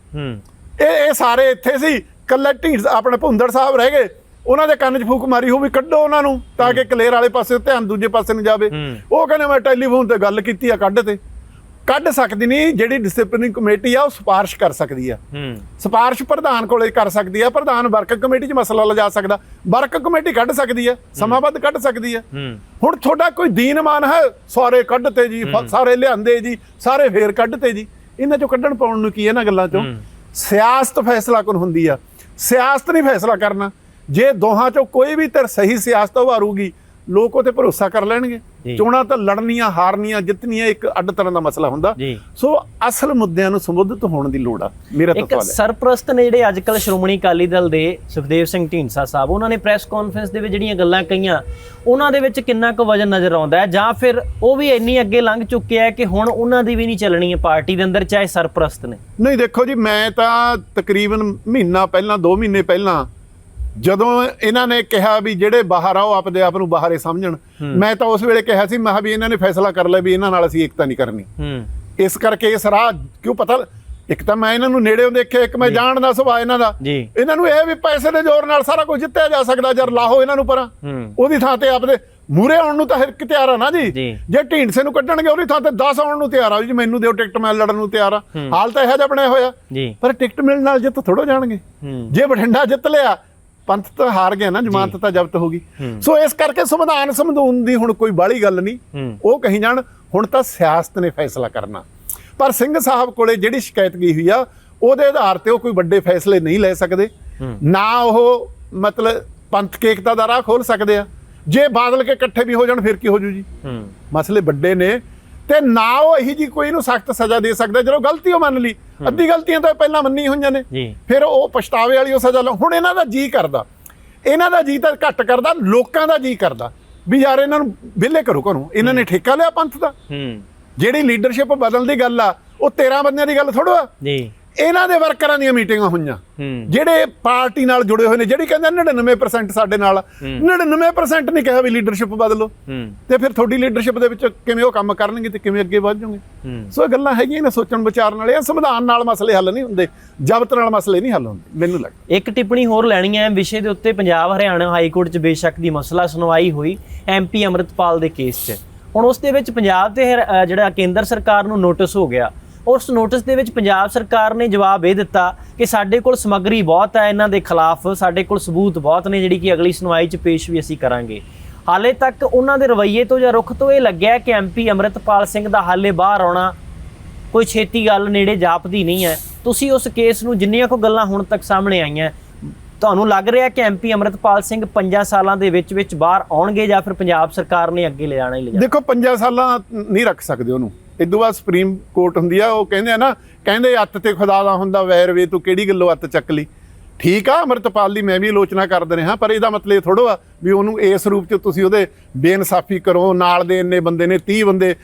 ਇਹ ਇਹ ਸਾਰੇ ਇੱਥੇ ਸੀ ਕੱਲਾ ਢੀਂਡ ਆਪਣੇ ਭੁੰਦੜ ਸਾਹਿਬ ਰਹਿ ਗਏ। ਉਹਨਾਂ ਦੇ ਕੰਨ 'ਚ ਫੂਕ ਮਾਰੀ ਹੋ ਵੀ ਕੱਢੋ ਉਹਨਾਂ ਨੂੰ ਤਾਂ ਕਿ ਕਲੇਰ ਵਾਲੇ ਪਾਸੇ ਧਿਆਨ ਦੂਜੇ ਪਾਸੇ ਨੂੰ ਜਾਵੇ। ਉਹ ਕਹਿੰਦੇ ਮੈਂ ਟੈਲੀਫੋਨ ਤੇ ਗੱਲ ਕੀਤੀ ਆ ਕੱਢ ਤੇ। ਕੱਢ ਸਕਦੀ ਨਹੀਂ ਜਿਹੜੀ ਡਿਸਪਲਿਨਿੰਗ ਕਮੇਟੀ ਆ ਉਹ ਸਿਫਾਰਿਸ਼ ਕਰ ਸਕਦੀ ਆ। ਹੂੰ। ਸਿਫਾਰਿਸ਼ ਪ੍ਰਧਾਨ ਕੋਲੇ ਕਰ ਸਕਦੀ ਆ ਪ੍ਰਧਾਨ ਵਰਕ ਕਮੇਟੀ 'ਚ ਮਸਲਾ ਲਿਜਾ ਸਕਦਾ। ਵਰਕ ਕਮੇਟੀ ਕੱਢ ਸਕਦੀ ਆ ਸਮਾਬੱਧ ਕੱਢ ਸਕਦੀ ਆ। ਹੂੰ। ਹੁਣ ਤੁਹਾਡਾ ਕੋਈ ਦੀਨਮਾਨ ਹੈ ਸਾਰੇ ਕੱਢਤੇ ਜੀ ਸਾਰੇ ਲਿਆਂਦੇ ਜੀ ਸਾਰੇ ਫੇਰ ਕੱਢਤੇ ਜੀ। ਇਹਨਾਂ ਚੋਂ ਕੱਢਣ ਪਾਉਣ ਨੂੰ ਕੀ ਇਹਨਾਂ ਗੱਲਾਂ ਚੋਂ? ਸਿਆਸਤ ਫੈਸਲਾ ਕੋਣ ਹੁੰਦੀ ਆ? ਸਿਆਸਤ ਨਹੀਂ ਫੈਸਲਾ ਕਰਨਾ। ਜੇ ਦੋਹਾਂ ਚੋਂ ਕੋਈ ਵੀ ਧਿਰ ਸਹੀ ਸਿਆਸਤ ਉਭਾਰੂਗੀ ਲੋਕ ਉਹ ਤੇ ਭਰੋਸਾ ਕਰ ਲੈਣਗੇ। ਚੋਣਾਂ ਤਾਂ ਲੜਨੀਆਂ ਹਾਰਨੀਆਂ ਜਿੱਤਨੀਆਂ ਇੱਕ ਅੱਡ ਤਰ੍ਹਾਂ ਦਾ ਮਸਲਾ ਹੁੰਦਾ। ਸੋ ਅਸਲ ਮੁੱਦਿਆਂ ਨੂੰ ਸੰਬੋਧਿਤ ਹੋਣ ਦੀ ਲੋੜ ਆ। ਮੇਰਾ ਤਾਂ ਇੱਕ ਸਵਾਲ ਹੈ। ਸਰਪ੍ਰਸਤ ਨੇ ਜਿਹੜੇ ਅੱਜ ਕੱਲ ਸ਼੍ਰੋਮਣੀ ਅਕਾਲੀ ਦਲ ਦੇ ਸੁਖਦੇਵ ਸਿੰਘ ਢੀਂਡਸਾ ਸਾਹਿਬ ਉਹਨਾਂ ਨੇ ਪ੍ਰੈਸ ਕਾਨਫਰੰਸ ਦੇ ਵਿੱਚ ਜਿਹੜੀਆਂ ਗੱਲਾਂ ਕਹੀਆਂ ਉਹਨਾਂ ਦੇ ਵਿੱਚ ਕਿੰਨਾ ਕੁ ਵਜਨ ਨਜ਼ਰ ਆਉਂਦਾ ਹੈ? ਜਾਂ ਫਿਰ ਉਹ ਵੀ ਇੰਨੀ ਅੱਗੇ ਲੰਘ ਚੁੱਕੇ ਹੈ ਕਿ ਹੁਣ ਉਹਨਾਂ ਦੀ ਵੀ ਨਹੀਂ ਚੱਲਣੀ ਹੈ ਪਾਰਟੀ ਦੇ ਅੰਦਰ ਚਾਹੇ ਸਰਪ੍ਰਸਤ ਨੇ? ਨਹੀਂ ਦੇਖੋ ਜੀ ਮੈਂ ਤਾਂ ਤਕਰੀਬਨ ਮਹੀਨਾ ਪਹਿਲਾਂ 2 ਮਹੀਨੇ ਪਹਿਲਾਂ ਜਦੋਂ ਇਹਨਾਂ ਨੇ ਕਿਹਾ ਵੀ ਜਿਹੜੇ ਬਾਹਰ ਆ ਉਹ ਆਪਦੇ ਆਪ ਨੂੰ ਬਾਹਰੇ ਸਮਝਣ ਮੈਂ ਤਾਂ ਉਸ ਵੇਲੇ ਕਿਹਾ ਸੀ ਮੈਂ ਵੀ ਇਹਨਾਂ ਨੇ ਫੈਸਲਾ ਕਰ ਲਿਆ ਵੀ ਇਹਨਾਂ ਨਾਲ ਅਸੀਂ ਏਕਤਾ ਨਹੀਂ ਕਰਨੀ। ਇਸ ਕਰਕੇ ਇਸ ਰਾਹ ਕਿਉਂ ਪਤਾ ਇੱਕ ਤਾਂ ਮੈਂ ਇਹਨਾਂ ਨੂੰ ਨੇੜੇੋਂ ਦੇਖਿਆ ਇੱਕ ਮੈਂ ਜਾਣਦਾ ਸੁਭਾਅ ਇਹਨਾਂ ਦਾ। ਇਹਨਾਂ ਨੂੰ ਇਹ ਵੀ ਪੈਸੇ ਦੇ ਜ਼ੋਰ ਨਾਲ ਸਾਰਾ ਕੁਝ ਜਿੱਤਿਆ ਜਾ ਸਕਦਾ ਜਰ ਲਾਹੋ ਇਹਨਾਂ ਨੂੰ ਪਰਾਂ। ਉਹਦੀ ਥਾਂ ਤੇ ਆਪਦੇ ਮੂਰੇ ਆਉਣ ਨੂੰ ਤਾਂ ਹਰ ਇੱਕ ਤਿਆਰ ਆ ਨਾ ਜੀ। ਜੀ। ਢੀਂਡਸੇ ਨੂੰ ਕੱਢਣਗੇ ਉਹਦੀ ਥਾਂ ਤੇ 10 ਆਉਣ ਨੂੰ ਤਿਆਰ ਆ। ਜੀ ਮੈਨੂੰ ਦਿਓ ਟਿਕਟ ਮੈਂ ਲੜਨ ਨੂੰ ਤਿਆਰ ਆ। ਹਾਲ ਤਾਂ ਇਹੋ ਜਿਹਾ ਬਣਿਆ ਹੋਇਆ। ਪਰ ਟਿਕਟ ਮਿਲਣ ਨਾਲ ਜਿੱਤ ਥੋੜੋ ਜਾਣਗੇ। ਜੇ ਬਠਿੰਡਾ ਜਿੱਤ ਲਿਆ ਪੰਥ ਤਾਂ ਹਾਰ ਗਿਆ ਨਾ ਜਮਾਨਤ ਤਾਂ ਜ਼ਬਤ ਹੋ ਗਈ। ਸੋ ਇਸ ਕਰਕੇ ਸੰਵਿਧਾਨ ਸੰਵਿਧਾਨ ਦੀ ਹੁਣ ਕੋਈ ਬਾਹਲੀ ਗੱਲ ਨਹੀਂ। ਉਹ ਕਹੀ ਜਾਣ ਹੁਣ ਤਾਂ ਸਿਆਸਤ ਨੇ ਫੈਸਲਾ ਕਰਨਾ। ਪਰ ਸਿੰਘ ਸਾਹਿਬ ਕੋਲੇ ਜਿਹੜੀ ਸ਼ਿਕਾਇਤ ਗਈ ਹੋਈ ਆ ਉਹਦੇ ਆਧਾਰ ਤੇ ਉਹ ਕੋਈ ਵੱਡੇ ਫੈਸਲੇ ਨਹੀਂ ਲੈ ਸਕਦੇ। ਨਾ ਉਹ ਮਤਲਬ ਪੰਥ ਕੇ ਏਕਤਾ ਦਾ ਰਾਹ ਖੋਲ ਸਕਦੇ ਆ। ਜੇ ਬਾਦਲ ਕੇ ਇਕੱਠੇ ਵੀ ਹੋ ਜਾਣ ਫਿਰ ਕੀ ਹੋ ਜੂ ਜੀ? ਮਸਲੇ ਵੱਡੇ ਨੇ। ਤੇ ਨਾ ਉਹ ਇਹੀ ਜੀ ਕੋਈ ਨੂੰ ਸਖਤ ਸਜ਼ਾ ਦੇ ਸਕਦਾ ਜਦੋਂ ਗਲਤੀ ਉਹ ਮੰਨ ਲਈ। ਅੱਧੀ ਗਲਤੀਆਂ ਤਾਂ ਪਹਿਲਾਂ ਮੰਨੀ ਹੋਈਆਂ ਨੇ। ਫਿਰ ਉਹ ਪਛਤਾਵੇ ਵਾਲੀ ਉਹ ਸਜ਼ਾ ਹੁਣ ਇਹਨਾਂ ਦਾ ਜੀ ਕਰਦਾ। ਇਹਨਾਂ ਦਾ ਜੀ ਤਾਂ ਘੱਟ ਕਰਦਾ ਲੋਕਾਂ ਦਾ ਜੀ ਕਰਦਾ। ਵੀ ਯਾਰ ਇਹਨਾਂ ਨੂੰ ਵਿਹਲੇ ਕਰੋ ਘਰੋਂ। ਇਹਨਾਂ ਨੇ ਠੇਕਾ ਲਿਆ ਪੰਥ ਦਾ। ਹੂੰ। ਜਿਹੜੀ ਲੀਡਰਸ਼ਿਪ ਬਦਲਣ ਦੀ ਗੱਲ ਆ ਉਹ 13 ਬੰਦਿਆਂ ਦੀ ਗੱਲ ਥੋੜੋ ਜੀ। ਇਹਨਾਂ ਦੇ ਵਰਕਰਾਂ ਦੀਆਂ ਮੀਟਿੰਗਾਂ ਹੋਈਆਂ। ਜਿਹੜੇ ਪਾਰਟੀ ਨਾਲ ਜੁੜੇ ਹੋਏ ਨੇ ਜਿਹੜੀ ਕਹਿੰਦੇ 99% ਸਾਡੇ ਨਾਲ ਆ। 99% ਨਹੀਂ ਕਿਹਾ ਵੀ ਲੀਡਰਸ਼ਿਪ ਬਦਲੋ। ਤੇ ਫਿਰ ਤੁਹਾਡੀ ਲੀਡਰਸ਼ਿਪ ਦੇ ਵਿੱਚ ਕਿਵੇਂ ਉਹ ਕੰਮ ਕਰਨਗੇ ਤੇ ਕਿਵੇਂ ਅੱਗੇ ਵਧ ਜਾਓਗੇ? ਸੋ ਇਹ ਗੱਲਾਂ ਹੈਗੀਆਂ ਨੇ ਸੋਚਣ ਵਿਚਾਰਨ ਵਾਲੇ ਆ ਸੰਵਿਧਾਨ ਨਾਲ ਮਸਲੇ ਹੱਲ ਨਹੀਂ ਹੁੰਦੇ ਜ਼ਬਤ ਨਾਲ ਮਸਲੇ ਨਹੀਂ ਹੱਲ ਹੁੰਦੇ ਮੈਨੂੰ ਲੱਗਦਾ। ਇੱਕ ਟਿੱਪਣੀ ਹੋਰ ਲੈਣੀ ਹੈ ਵਿਸ਼ੇ ਦੇ ਉੱਤੇ ਪੰਜਾਬ ਹਰਿਆਣਾ ਹਾਈ ਕੋਰਟ 'ਚ ਬੇਸ਼ੱਕ ਦੀ ਮਸਲਾ ਸੁਣਵਾਈ ਹੋਈ ਐਮਪੀ ਅਮਰਿਤਪਾਲ ਦੇ ਕੇਸ 'ਚ। ਹੁਣ ਉਸ ਦੇ ਵਿੱਚ ਪੰਜਾਬ ਤੇ ਜਿਹੜਾ ਕੇਂਦਰ ਸਰਕਾਰ ਨੂੰ ਨੋਟਿਸ ਹੋ ਗਿਆ। ਉਸ ਨੋਟਿਸ ਦੇ ਵਿੱਚ ਪੰਜਾਬ ਸਰਕਾਰ ਨੇ ਜਵਾਬ ਇਹ ਦਿੱਤਾ ਕਿ ਸਾਡੇ ਕੋਲ ਸਮੱਗਰੀ ਬਹੁਤ ਹੈ, ਇਹਨਾਂ ਦੇ ਖਿਲਾਫ ਸਾਡੇ ਕੋਲ ਸਬੂਤ ਬਹੁਤ ਨੇ, ਜਿਹੜੀ ਕਿ ਅਗਲੀ ਸੁਣਵਾਈ 'ਚ ਪੇਸ਼ ਵੀ ਅਸੀਂ ਕਰਾਂਗੇ। ਹਾਲੇ ਤੱਕ ਉਹਨਾਂ ਦੇ ਰਵੱਈਏ ਤੋਂ ਜਾਂ ਰੁਖ ਤੋਂ ਇਹ ਲੱਗਿਆ ਕਿ ਐਮਪੀ ਅਮਰਿਤਪਾਲ ਸਿੰਘ ਦਾ ਹਾਲੇ ਬਾਹਰ ਆਉਣਾ ਕੋਈ ਛੇਤੀ ਗੱਲ ਨੇੜੇ ਜਾਪਦੀ ਨਹੀਂ ਹੈ। ਤੁਸੀਂ ਉਸ ਕੇਸ ਨੂੰ ਜਿੰਨੀਆਂ ਕੋ ਗੱਲਾਂ ਹੁਣ ਤੱਕ ਸਾਹਮਣੇ ਆਈਆਂ, ਤੁਹਾਨੂੰ ਲੱਗ ਰਿਹਾ ਕਿ ਐਮਪੀ ਅਮਰਿਤਪਾਲ ਸਿੰਘ 5 ਸਾਲਾਂ ਦੇ ਵਿੱਚ ਵਿੱਚ ਬਾਹਰ ਆਉਣਗੇ ਜਾਂ ਫਿਰ ਪੰਜਾਬ ਸਰਕਾਰ ਨੇ ਅੱਗੇ ਲੈ ਜਾਣਾ ਹੀ ਲੈ ਦੇਖੋ, ਪੰਜਾਂ ਸਾਲਾਂ ਨਹੀਂ ਰੱਖ ਸਕਦੇ ਉਹਨੂੰ। ਇਦੋਂ ਬਾਅਦ ਸੁਪਰੀਮ ਕੋਰਟ ਹੁੰਦੀ ਆ ਉਹ ਕਹਿੰਦੇ ਆ ਨਾ ਕਹਿੰਦੇ ਅੱਤ ਤੇ ਖੁਦਾ ਦਾ ਹੁੰਦਾ ਵੈਰ ਵੇ ਤੂੰ ਕਿਹੜੀ ਗੱਲੋਂ ਅੱਤ ਚੱਕ ਲਈ? ਠੀਕ ਆ ਅਮਰਤਪਾਲ ਦੀ ਮੈਂ ਵੀ ਆਲੋਚਨਾ ਕਰਦੇ ਰਿਹਾ ਪਰ ਇਹਦਾ ਮਤਲਬ ਇਹ ਥੋੜੋ ਆ ਵੀ ਉਹਨੂੰ ਇਸ ਰੂਪ ਚ ਤੁਸੀਂ ਉਹਦੇ ਬੇਇਨਸਾਫੀ ਕਰੋ ਨਾਲ ਦੇ ਇੰਨੇ ਬੰਦੇ ਨੇ 30 ਬੰਦੇ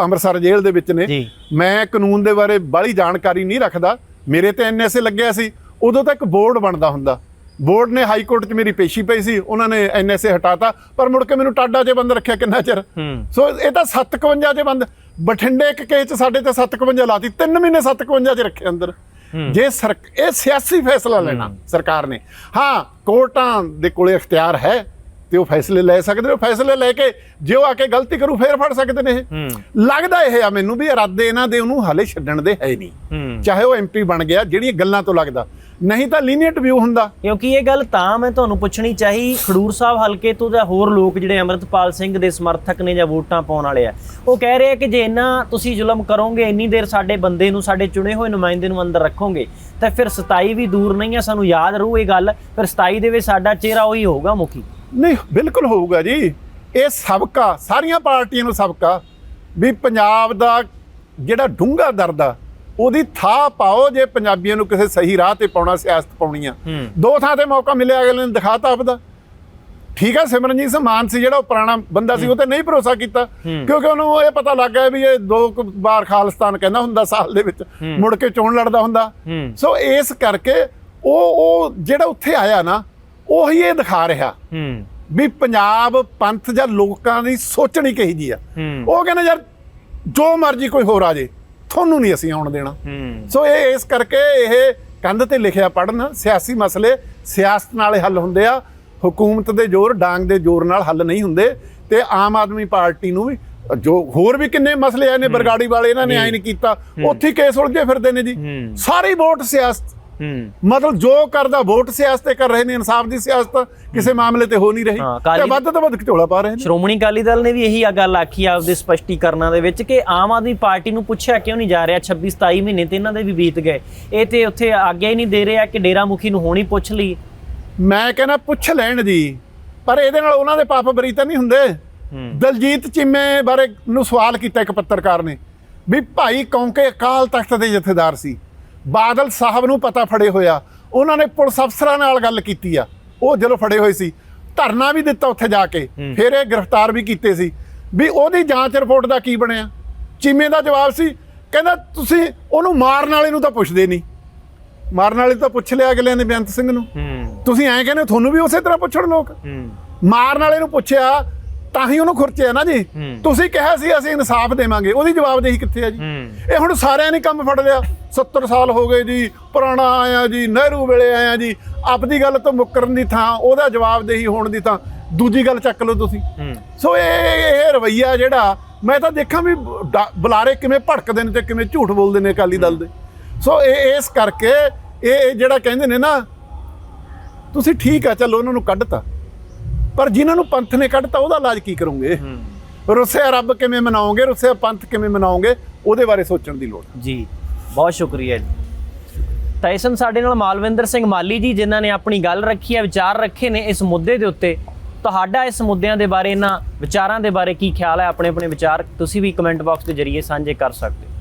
ਅੰਮ੍ਰਿਤਸਰ ਜੇਲ੍ਹ ਦੇ ਵਿੱਚ ਨੇ। ਮੈਂ ਕਾਨੂੰਨ ਦੇ ਬਾਰੇ ਬਾਹਲੀ ਜਾਣਕਾਰੀ ਨਹੀਂ ਰੱਖਦਾ ਮੇਰੇ ਤੇ ਐਨਐਸਏ ਲੱਗਿਆ ਸੀ ਉਦੋਂ ਤੱਕ ਬੋਰਡ ਬਣਦਾ ਹੁੰਦਾ। ਬੋਰਡ ਨੇ ਹਾਈ ਕੋਰਟ 'ਚ ਮੇਰੀ ਪੇਸ਼ੀ ਪਈ ਸੀ ਉਹਨਾਂ ਨੇ ਐਨਐਸਏ ਹਟਾਤਾ ਪਰ ਮੁੜ ਕੇ ਮੈਨੂੰ ਟਾਡਾ 'ਚ ਬੰਦ ਰੱਖਿਆ ਕਿੰਨਾ ਚਿਰ? ਸੋ ਇਹ ਤਾਂ 751 'ਚ ਬੰਦ ਬਠਿੰਡੇ ਇੱਕ ਕੇਸ 'ਚ ਸਾਡੇ ਤੇ 751 ਲਾਤੀ 3 ਮਹੀਨੇ 751 'ਚ ਰੱਖੇ ਅੰਦਰ। ਜੇ ਸਰ ਇਹ ਸਿਆਸੀ ਫੈਸਲਾ ਲੈਣਾ ਸਰਕਾਰ ਨੇ। ਹਾਂ ਕੋਰਟਾਂ ਦੇ ਕੋਲੇ ਇਖਤਿਆਰ ਹੈ ਤੇ ਉਹ ਫੈਸਲੇ ਲੈ ਸਕਦੇ ਨੇ ਫੈਸਲੇ ਲੈ ਕੇ ਜੇ ਉਹ ਆ ਕੇ ਗਲਤੀ ਕਰੂ ਫੇਰ ਫੜ ਸਕਦੇ ਨੇ ਲੱਗਦਾ ਇਹ ਆ ਮੈਨੂੰ ਵੀ ਇਰਾਦੇ ਇਹਨਾਂ ਦੇ ਉਹਨੂੰ ਹਾਲੇ ਛੱਡਣ ਦੇ ਹੈ ਨਹੀਂ। ਚਾਹੇ ਉਹ ਐਮਪੀ ਬਣ ਗਿਆ ਜਿਹੜੀਆਂ ਗੱਲਾਂ ਤੋਂ ਲੱਗਦਾ। ਨਹੀਂ ਤਾਂ ਲੀਨੀਅੰਟ ਵਿਊ ਹੁੰਦਾ। ਕਿਉਂਕਿ ਇਹ ਗੱਲ ਤਾਂ ਮੈਂ ਤੁਹਾਨੂੰ ਪੁੱਛਣੀ ਚਾਹੀ ਖਡੂਰ ਸਾਹਿਬ ਹਲਕੇ ਤੋਂ ਜਾਂ ਹੋਰ ਲੋਕ ਜਿਹੜੇ ਅਮਰਿਤਪਾਲ ਸਿੰਘ ਦੇ ਸਮਰਥਕ ਨੇ ਜਾਂ ਵੋਟਾਂ ਪਾਉਣ ਵਾਲੇ ਆ ਉਹ ਕਹਿ ਰਹੇ ਆ ਕਿ ਜੇ ਇੰਨਾ ਤੁਸੀਂ ਜ਼ੁਲਮ ਕਰੋਗੇ ਇੰਨੀ ਦੇਰ ਸਾਡੇ ਬੰਦੇ ਨੂੰ ਸਾਡੇ ਚੁਣੇ ਹੋਏ ਨੁਮਾਇੰਦੇ ਨੂੰ ਅੰਦਰ ਰੱਖੋਗੇ ਤਾਂ ਫਿਰ 27 ਵੀ ਦੂਰ ਨਹੀਂ ਆ ਸਾਨੂੰ ਯਾਦ ਰਹੂ ਇਹ ਗੱਲ ਫਿਰ 27 ਦੇ ਵਿੱਚ ਸਾਡਾ ਚਿਹਰਾ ਉਹੀ ਹੋਊਗਾ ਮੁਖੀ। ਨਹੀਂ ਬਿਲਕੁਲ ਹੋਊਗਾ ਜੀ। ਇਹ ਸਬਕਾ ਸਾਰੀਆਂ ਪਾਰਟੀਆਂ ਨੂੰ ਸਬਕਾ ਵੀ ਪੰਜਾਬ ਦਾ ਜਿਹੜਾ ਡੂੰਘਾ ਦਰਦ ਆ ਉਹਦੀ ਥਾਹ ਪਾਓ ਜੇ ਪੰਜਾਬੀਆਂ ਨੂੰ ਕਿਸੇ ਸਹੀ ਰਾਹ ਤੇ ਪਾਉਣਾ ਸਿਆਸਤ ਪਾਉਣੀ ਆ। ਹੂੰ। ਦੋ ਥਾਂ ਤੇ ਮੌਕਾ ਮਿਲਿਆ ਅਗਲੇ ਨੇ ਦਿਖਾਤਾ ਆਪਦਾ। ਠੀਕ ਆ ਸਿਮਰਨਜੀਤ ਸਿੰਘ ਮਾਨ ਸੀ ਜਿਹੜਾ ਉਹ ਪੁਰਾਣਾ ਬੰਦਾ ਸੀ ਉਹ ਤੇ ਨਹੀਂ ਭਰੋਸਾ ਕੀਤਾ ਕਿਉਂਕਿ ਉਹਨੂੰ ਇਹ ਪਤਾ ਲੱਗ ਗਿਆ ਵੀ ਇਹ ਦੋ ਵਾਰ ਖਾਲਿਸਤਾਨ ਕਹਿੰਦਾ ਹੁੰਦਾ ਸਾਲ ਦੇ ਵਿੱਚ ਮੁੜ ਕੇ ਚੋਣ ਲੜਦਾ ਹੁੰਦਾ। ਹੂੰ। ਸੋ ਇਸ ਕਰਕੇ ਉਹ ਉਹ ਜਿਹੜਾ ਉੱਥੇ ਆਇਆ ਨਾ ਉਹੀ ਇਹ ਦਿਖਾ ਰਿਹਾ। ਹੂੰ। ਵੀ ਪੰਜਾਬ ਪੰਥ ਜਾਂ ਲੋਕਾਂ ਦੀ ਸੋਚਣੀ ਕਹੀ ਜੀ ਆ। ਹੂੰ। ਉਹ ਕਹਿੰਦੇ ਯਾਰ ਜੋ ਮਰਜ਼ੀ ਕੋਈ ਹੋਰ ਆ ਜੇ ਤੁਹਾਨੂੰ ਨਹੀਂ ਅਸੀਂ ਆਉਣ ਦੇਣਾ। ਸੋ ਇਹ ਇਸ ਕਰਕੇ ਇਹ ਕੰਧ ਤੇ ਲਿਖਿਆ ਪੜਨ ਸਿਆਸੀ ਮਸਲੇ ਸਿਆਸਤ ਨਾਲੇ ਹੱਲ ਹੁੰਦੇ ਆ। ਹਕੂਮਤ ਦੇ ਜ਼ੋਰ ਡਾਂਗ ਦੇ ਜ਼ੋਰ ਨਾਲ ਹੱਲ ਨਹੀਂ ਹੁੰਦੇ। ਤੇ ਆਮ ਆਦਮੀ ਪਾਰਟੀ ਨੂੰ ਵੀ ਜੋ ਹੋਰ ਵੀ ਕਿੰਨੇ ਮਸਲੇ ਆਏ ਨੇ ਬਰਗਾੜੀ ਵਾਲੇ ਇਹਨਾਂ ਨੇ ਨਹੀਂ ਕੀਤਾ। ਉੱਥੇ ਕੇਸ ਉਲਝੇ ਫਿਰਦੇ ਨੇ ਜੀ। ਸਾਰੀ ਵੋਟ ਸਿਆਸਤ ਮਤਲਬ ਜੋ ਕਰਦਾ ਵੋਟ ਸਿਆਸਤ ਤੇ ਕਰ ਰਹੇ ਨੇ ਇਨਸਾਫ ਦੀ ਸਿਆਸਤ ਕਿਸੇ ਮਾਮਲੇ ਤੇ ਹੋ ਨਹੀਂ ਰਹੀ ਤੇ ਵੱਧ ਤੋਂ ਵੱਧ ਝੋਲਾ ਪਾ ਰਹੇ ਨੇ। ਸ਼੍ਰੋਮਣੀ ਅਕਾਲੀ ਦਲ ਨੇ ਵੀ ਇਹੀ ਆ ਗੱਲ ਆਖੀ ਆਪਦੇ ਸਪਸ਼ਟੀਕਰਨਾਂ ਦੇ ਵਿੱਚ ਕਿ ਆਮ ਆਦਮੀ ਪਾਰਟੀ ਨੂੰ ਪੁੱਛਿਆ ਕਿਉਂ ਨਹੀਂ ਜਾ ਰਿਹਾ 26 27 ਮਹੀਨੇ ਤੇ ਇਹਨਾਂ ਦੇ ਵੀ ਬੀਤ ਗਏ। ਇਹ ਤੇ ਉੱਥੇ ਆਗਿਆ ਹੀ ਨਹੀਂ ਦੇ ਰਿਹਾ ਕਿ ਡੇਰਾ ਮੁਖੀ ਨੂੰ ਹੋਣੀ ਪੁੱਛ ਲਈ। ਮੈਂ ਕਹਿੰਦਾ ਪੁੱਛ ਲੈਣ ਜੀ ਪਰ ਇਹਦੇ ਨਾਲ ਉਹਨਾਂ ਦੇ ਪਾਪ ਬਰੀ ਤਾਂ ਨਹੀਂ ਹੁੰਦੇ। ਦਲਜੀਤ ਚੀਮੇ ਬਾਰੇ ਨੂੰ ਸਵਾਲ ਕੀਤਾ ਇੱਕ ਪੱਤਰਕਾਰ ਨੇ ਵੀ ਭਾਈ ਕੌਂਕੇ ਅਕਾਲ ਤਖਤ ਦੇ ਜਥੇਦਾਰ ਸੀ। ਬਾਦਲ ਸਾਹਿਬ ਨੂੰ ਪਤਾ ਫੜੇ ਹੋਇਆ। ਉਹਨਾਂ ਨੇ ਪੁਲਿਸ ਅਫਸਰਾਂ ਨਾਲ ਗੱਲ ਕੀਤੀ ਆ। ਉਹ ਜਦੋਂ ਫੜੇ ਹੋਏ ਸੀ ਧਰਨਾ ਵੀ ਦਿੱਤਾ ਉੱਥੇ ਜਾ ਕੇ। ਫਿਰ ਇਹ ਗ੍ਰਿਫਤਾਰ ਵੀ ਕੀਤੇ ਸੀ। ਵੀ ਉਹਦੀ ਜਾਂਚ ਰਿਪੋਰਟ ਦਾ ਕੀ ਬਣਿਆ? ਚੀਮੇ ਦਾ ਜਵਾਬ ਸੀ ਕਹਿੰਦਾ ਤੁਸੀਂ ਉਹਨੂੰ ਮਾਰਨ ਵਾਲੇ ਨੂੰ ਤਾਂ ਪੁੱਛਦੇ ਨਹੀਂ। ਮਾਰਨ ਵਾਲੇ ਤਾਂ ਪੁੱਛ ਲਿਆ ਅਗਲਿਆਂ ਨੇ ਬੇਅੰਤ ਸਿੰਘ ਨੂੰ। ਤੁਸੀਂ ਐਂ ਕਹਿੰਦੇ ਤੁਹਾਨੂੰ ਵੀ ਉਸੇ ਤਰ੍ਹਾਂ ਪੁੱਛਣ ਲੋਕ। ਮਾਰਨ ਵਾਲੇ ਨੂੰ ਪੁੱਛਿਆ ਤਾਂ ਹੀ ਉਹਨੂੰ ਖੁਰਚਿਆ ਨਾ ਜੀ। ਤੁਸੀਂ ਕਿਹਾ ਸੀ ਅਸੀਂ ਇਨਸਾਫ ਦੇਵਾਂਗੇ ਉਹਦੀ ਜਵਾਬਦੇਹੀ ਕਿੱਥੇ ਹੈ ਜੀ? ਇਹ ਹੁਣ ਸਾਰਿਆਂ ਨੇ ਕੰਮ ਫੜ ਲਿਆ। 70 ਸਾਲ ਹੋ ਗਏ ਜੀ ਪੁਰਾਣਾ ਆਇਆ ਜੀ ਨਹਿਰੂ ਵੇਲੇ ਆਇਆ ਜੀ। ਆਪਦੀ ਗੱਲ ਤੋਂ ਮੁੱਕਰਨ ਦੀ ਥਾਂ ਉਹਦਾ ਜਵਾਬਦੇਹੀ ਹੋਣ ਦੀ ਥਾਂ ਦੂਜੀ ਗੱਲ ਚੱਕ ਲਓ ਤੁਸੀਂ। ਸੋ ਇਹ ਇਹ ਰਵਈਆ ਜਿਹੜਾ ਮੈਂ ਤਾਂ ਦੇਖਾਂ ਵੀ ਬੁਲਾਰੇ ਕਿਵੇਂ ਭੜਕਦੇ ਨੇ ਤੇ ਕਿਵੇਂ ਝੂਠ ਬੋਲਦੇ ਨੇ ਅਕਾਲੀ ਦਲ ਦੇ। ਸੋ ਇਹ ਇਸ ਕਰਕੇ ਇਹ ਇਹ ਜਿਹੜਾ ਕਹਿੰਦੇ ਨੇ ਨਾ ਤੁਸੀਂ ਠੀਕ ਆ ਚਲੋ ਉਹਨਾਂ ਨੂੰ ਕੱਢਤਾ। ਪਰ ਜਿਨ੍ਹਾਂ ਨੂੰ ਪੰਥ ਨੇ ਕੱਢਤਾ ਉਹਦਾ ਇਲਾਜ ਕੀ ਕਰੋਗੇ? ਰੁੱਸਿਆ ਰੱਬ ਕਿਵੇਂ ਮਨਾਓਗੇ? ਰੁੱਸਿਆ ਪੰਥ ਕਿਵੇਂ ਮਨਾਓਗੇ? ਉਹਦੇ ਬਾਰੇ ਸੋਚਣ ਦੀ ਲੋੜ ਜੀ ਬਹੁਤ ਸ਼ੁਕਰੀਆ ਜੀ। ਤਾਂ ਇਸ ਨੂੰ ਸਾਡੇ ਨਾਲ ਮਾਲਵਿੰਦਰ ਸਿੰਘ ਮਾਲੀ ਜੀ ਜਿਨ੍ਹਾਂ ਨੇ ਆਪਣੀ ਗੱਲ ਰੱਖੀ ਹੈ ਵਿਚਾਰ ਰੱਖੇ ਨੇ ਇਸ ਮੁੱਦੇ ਦੇ ਉੱਤੇ। ਤੁਹਾਡਾ ਇਸ ਮੁੱਦਿਆਂ ਦੇ ਬਾਰੇ ਇਹਨਾਂ ਵਿਚਾਰਾਂ ਦੇ ਬਾਰੇ ਕੀ ਖਿਆਲ ਹੈ? ਆਪਣੇ ਆਪਣੇ ਵਿਚਾਰ ਤੁਸੀਂ ਵੀ ਕਮੈਂਟ ਬਾਕਸ ਦੇ ਜ਼ਰੀਏ ਸਾਂਝੇ ਕਰ ਸਕਦੇ ਹੋ।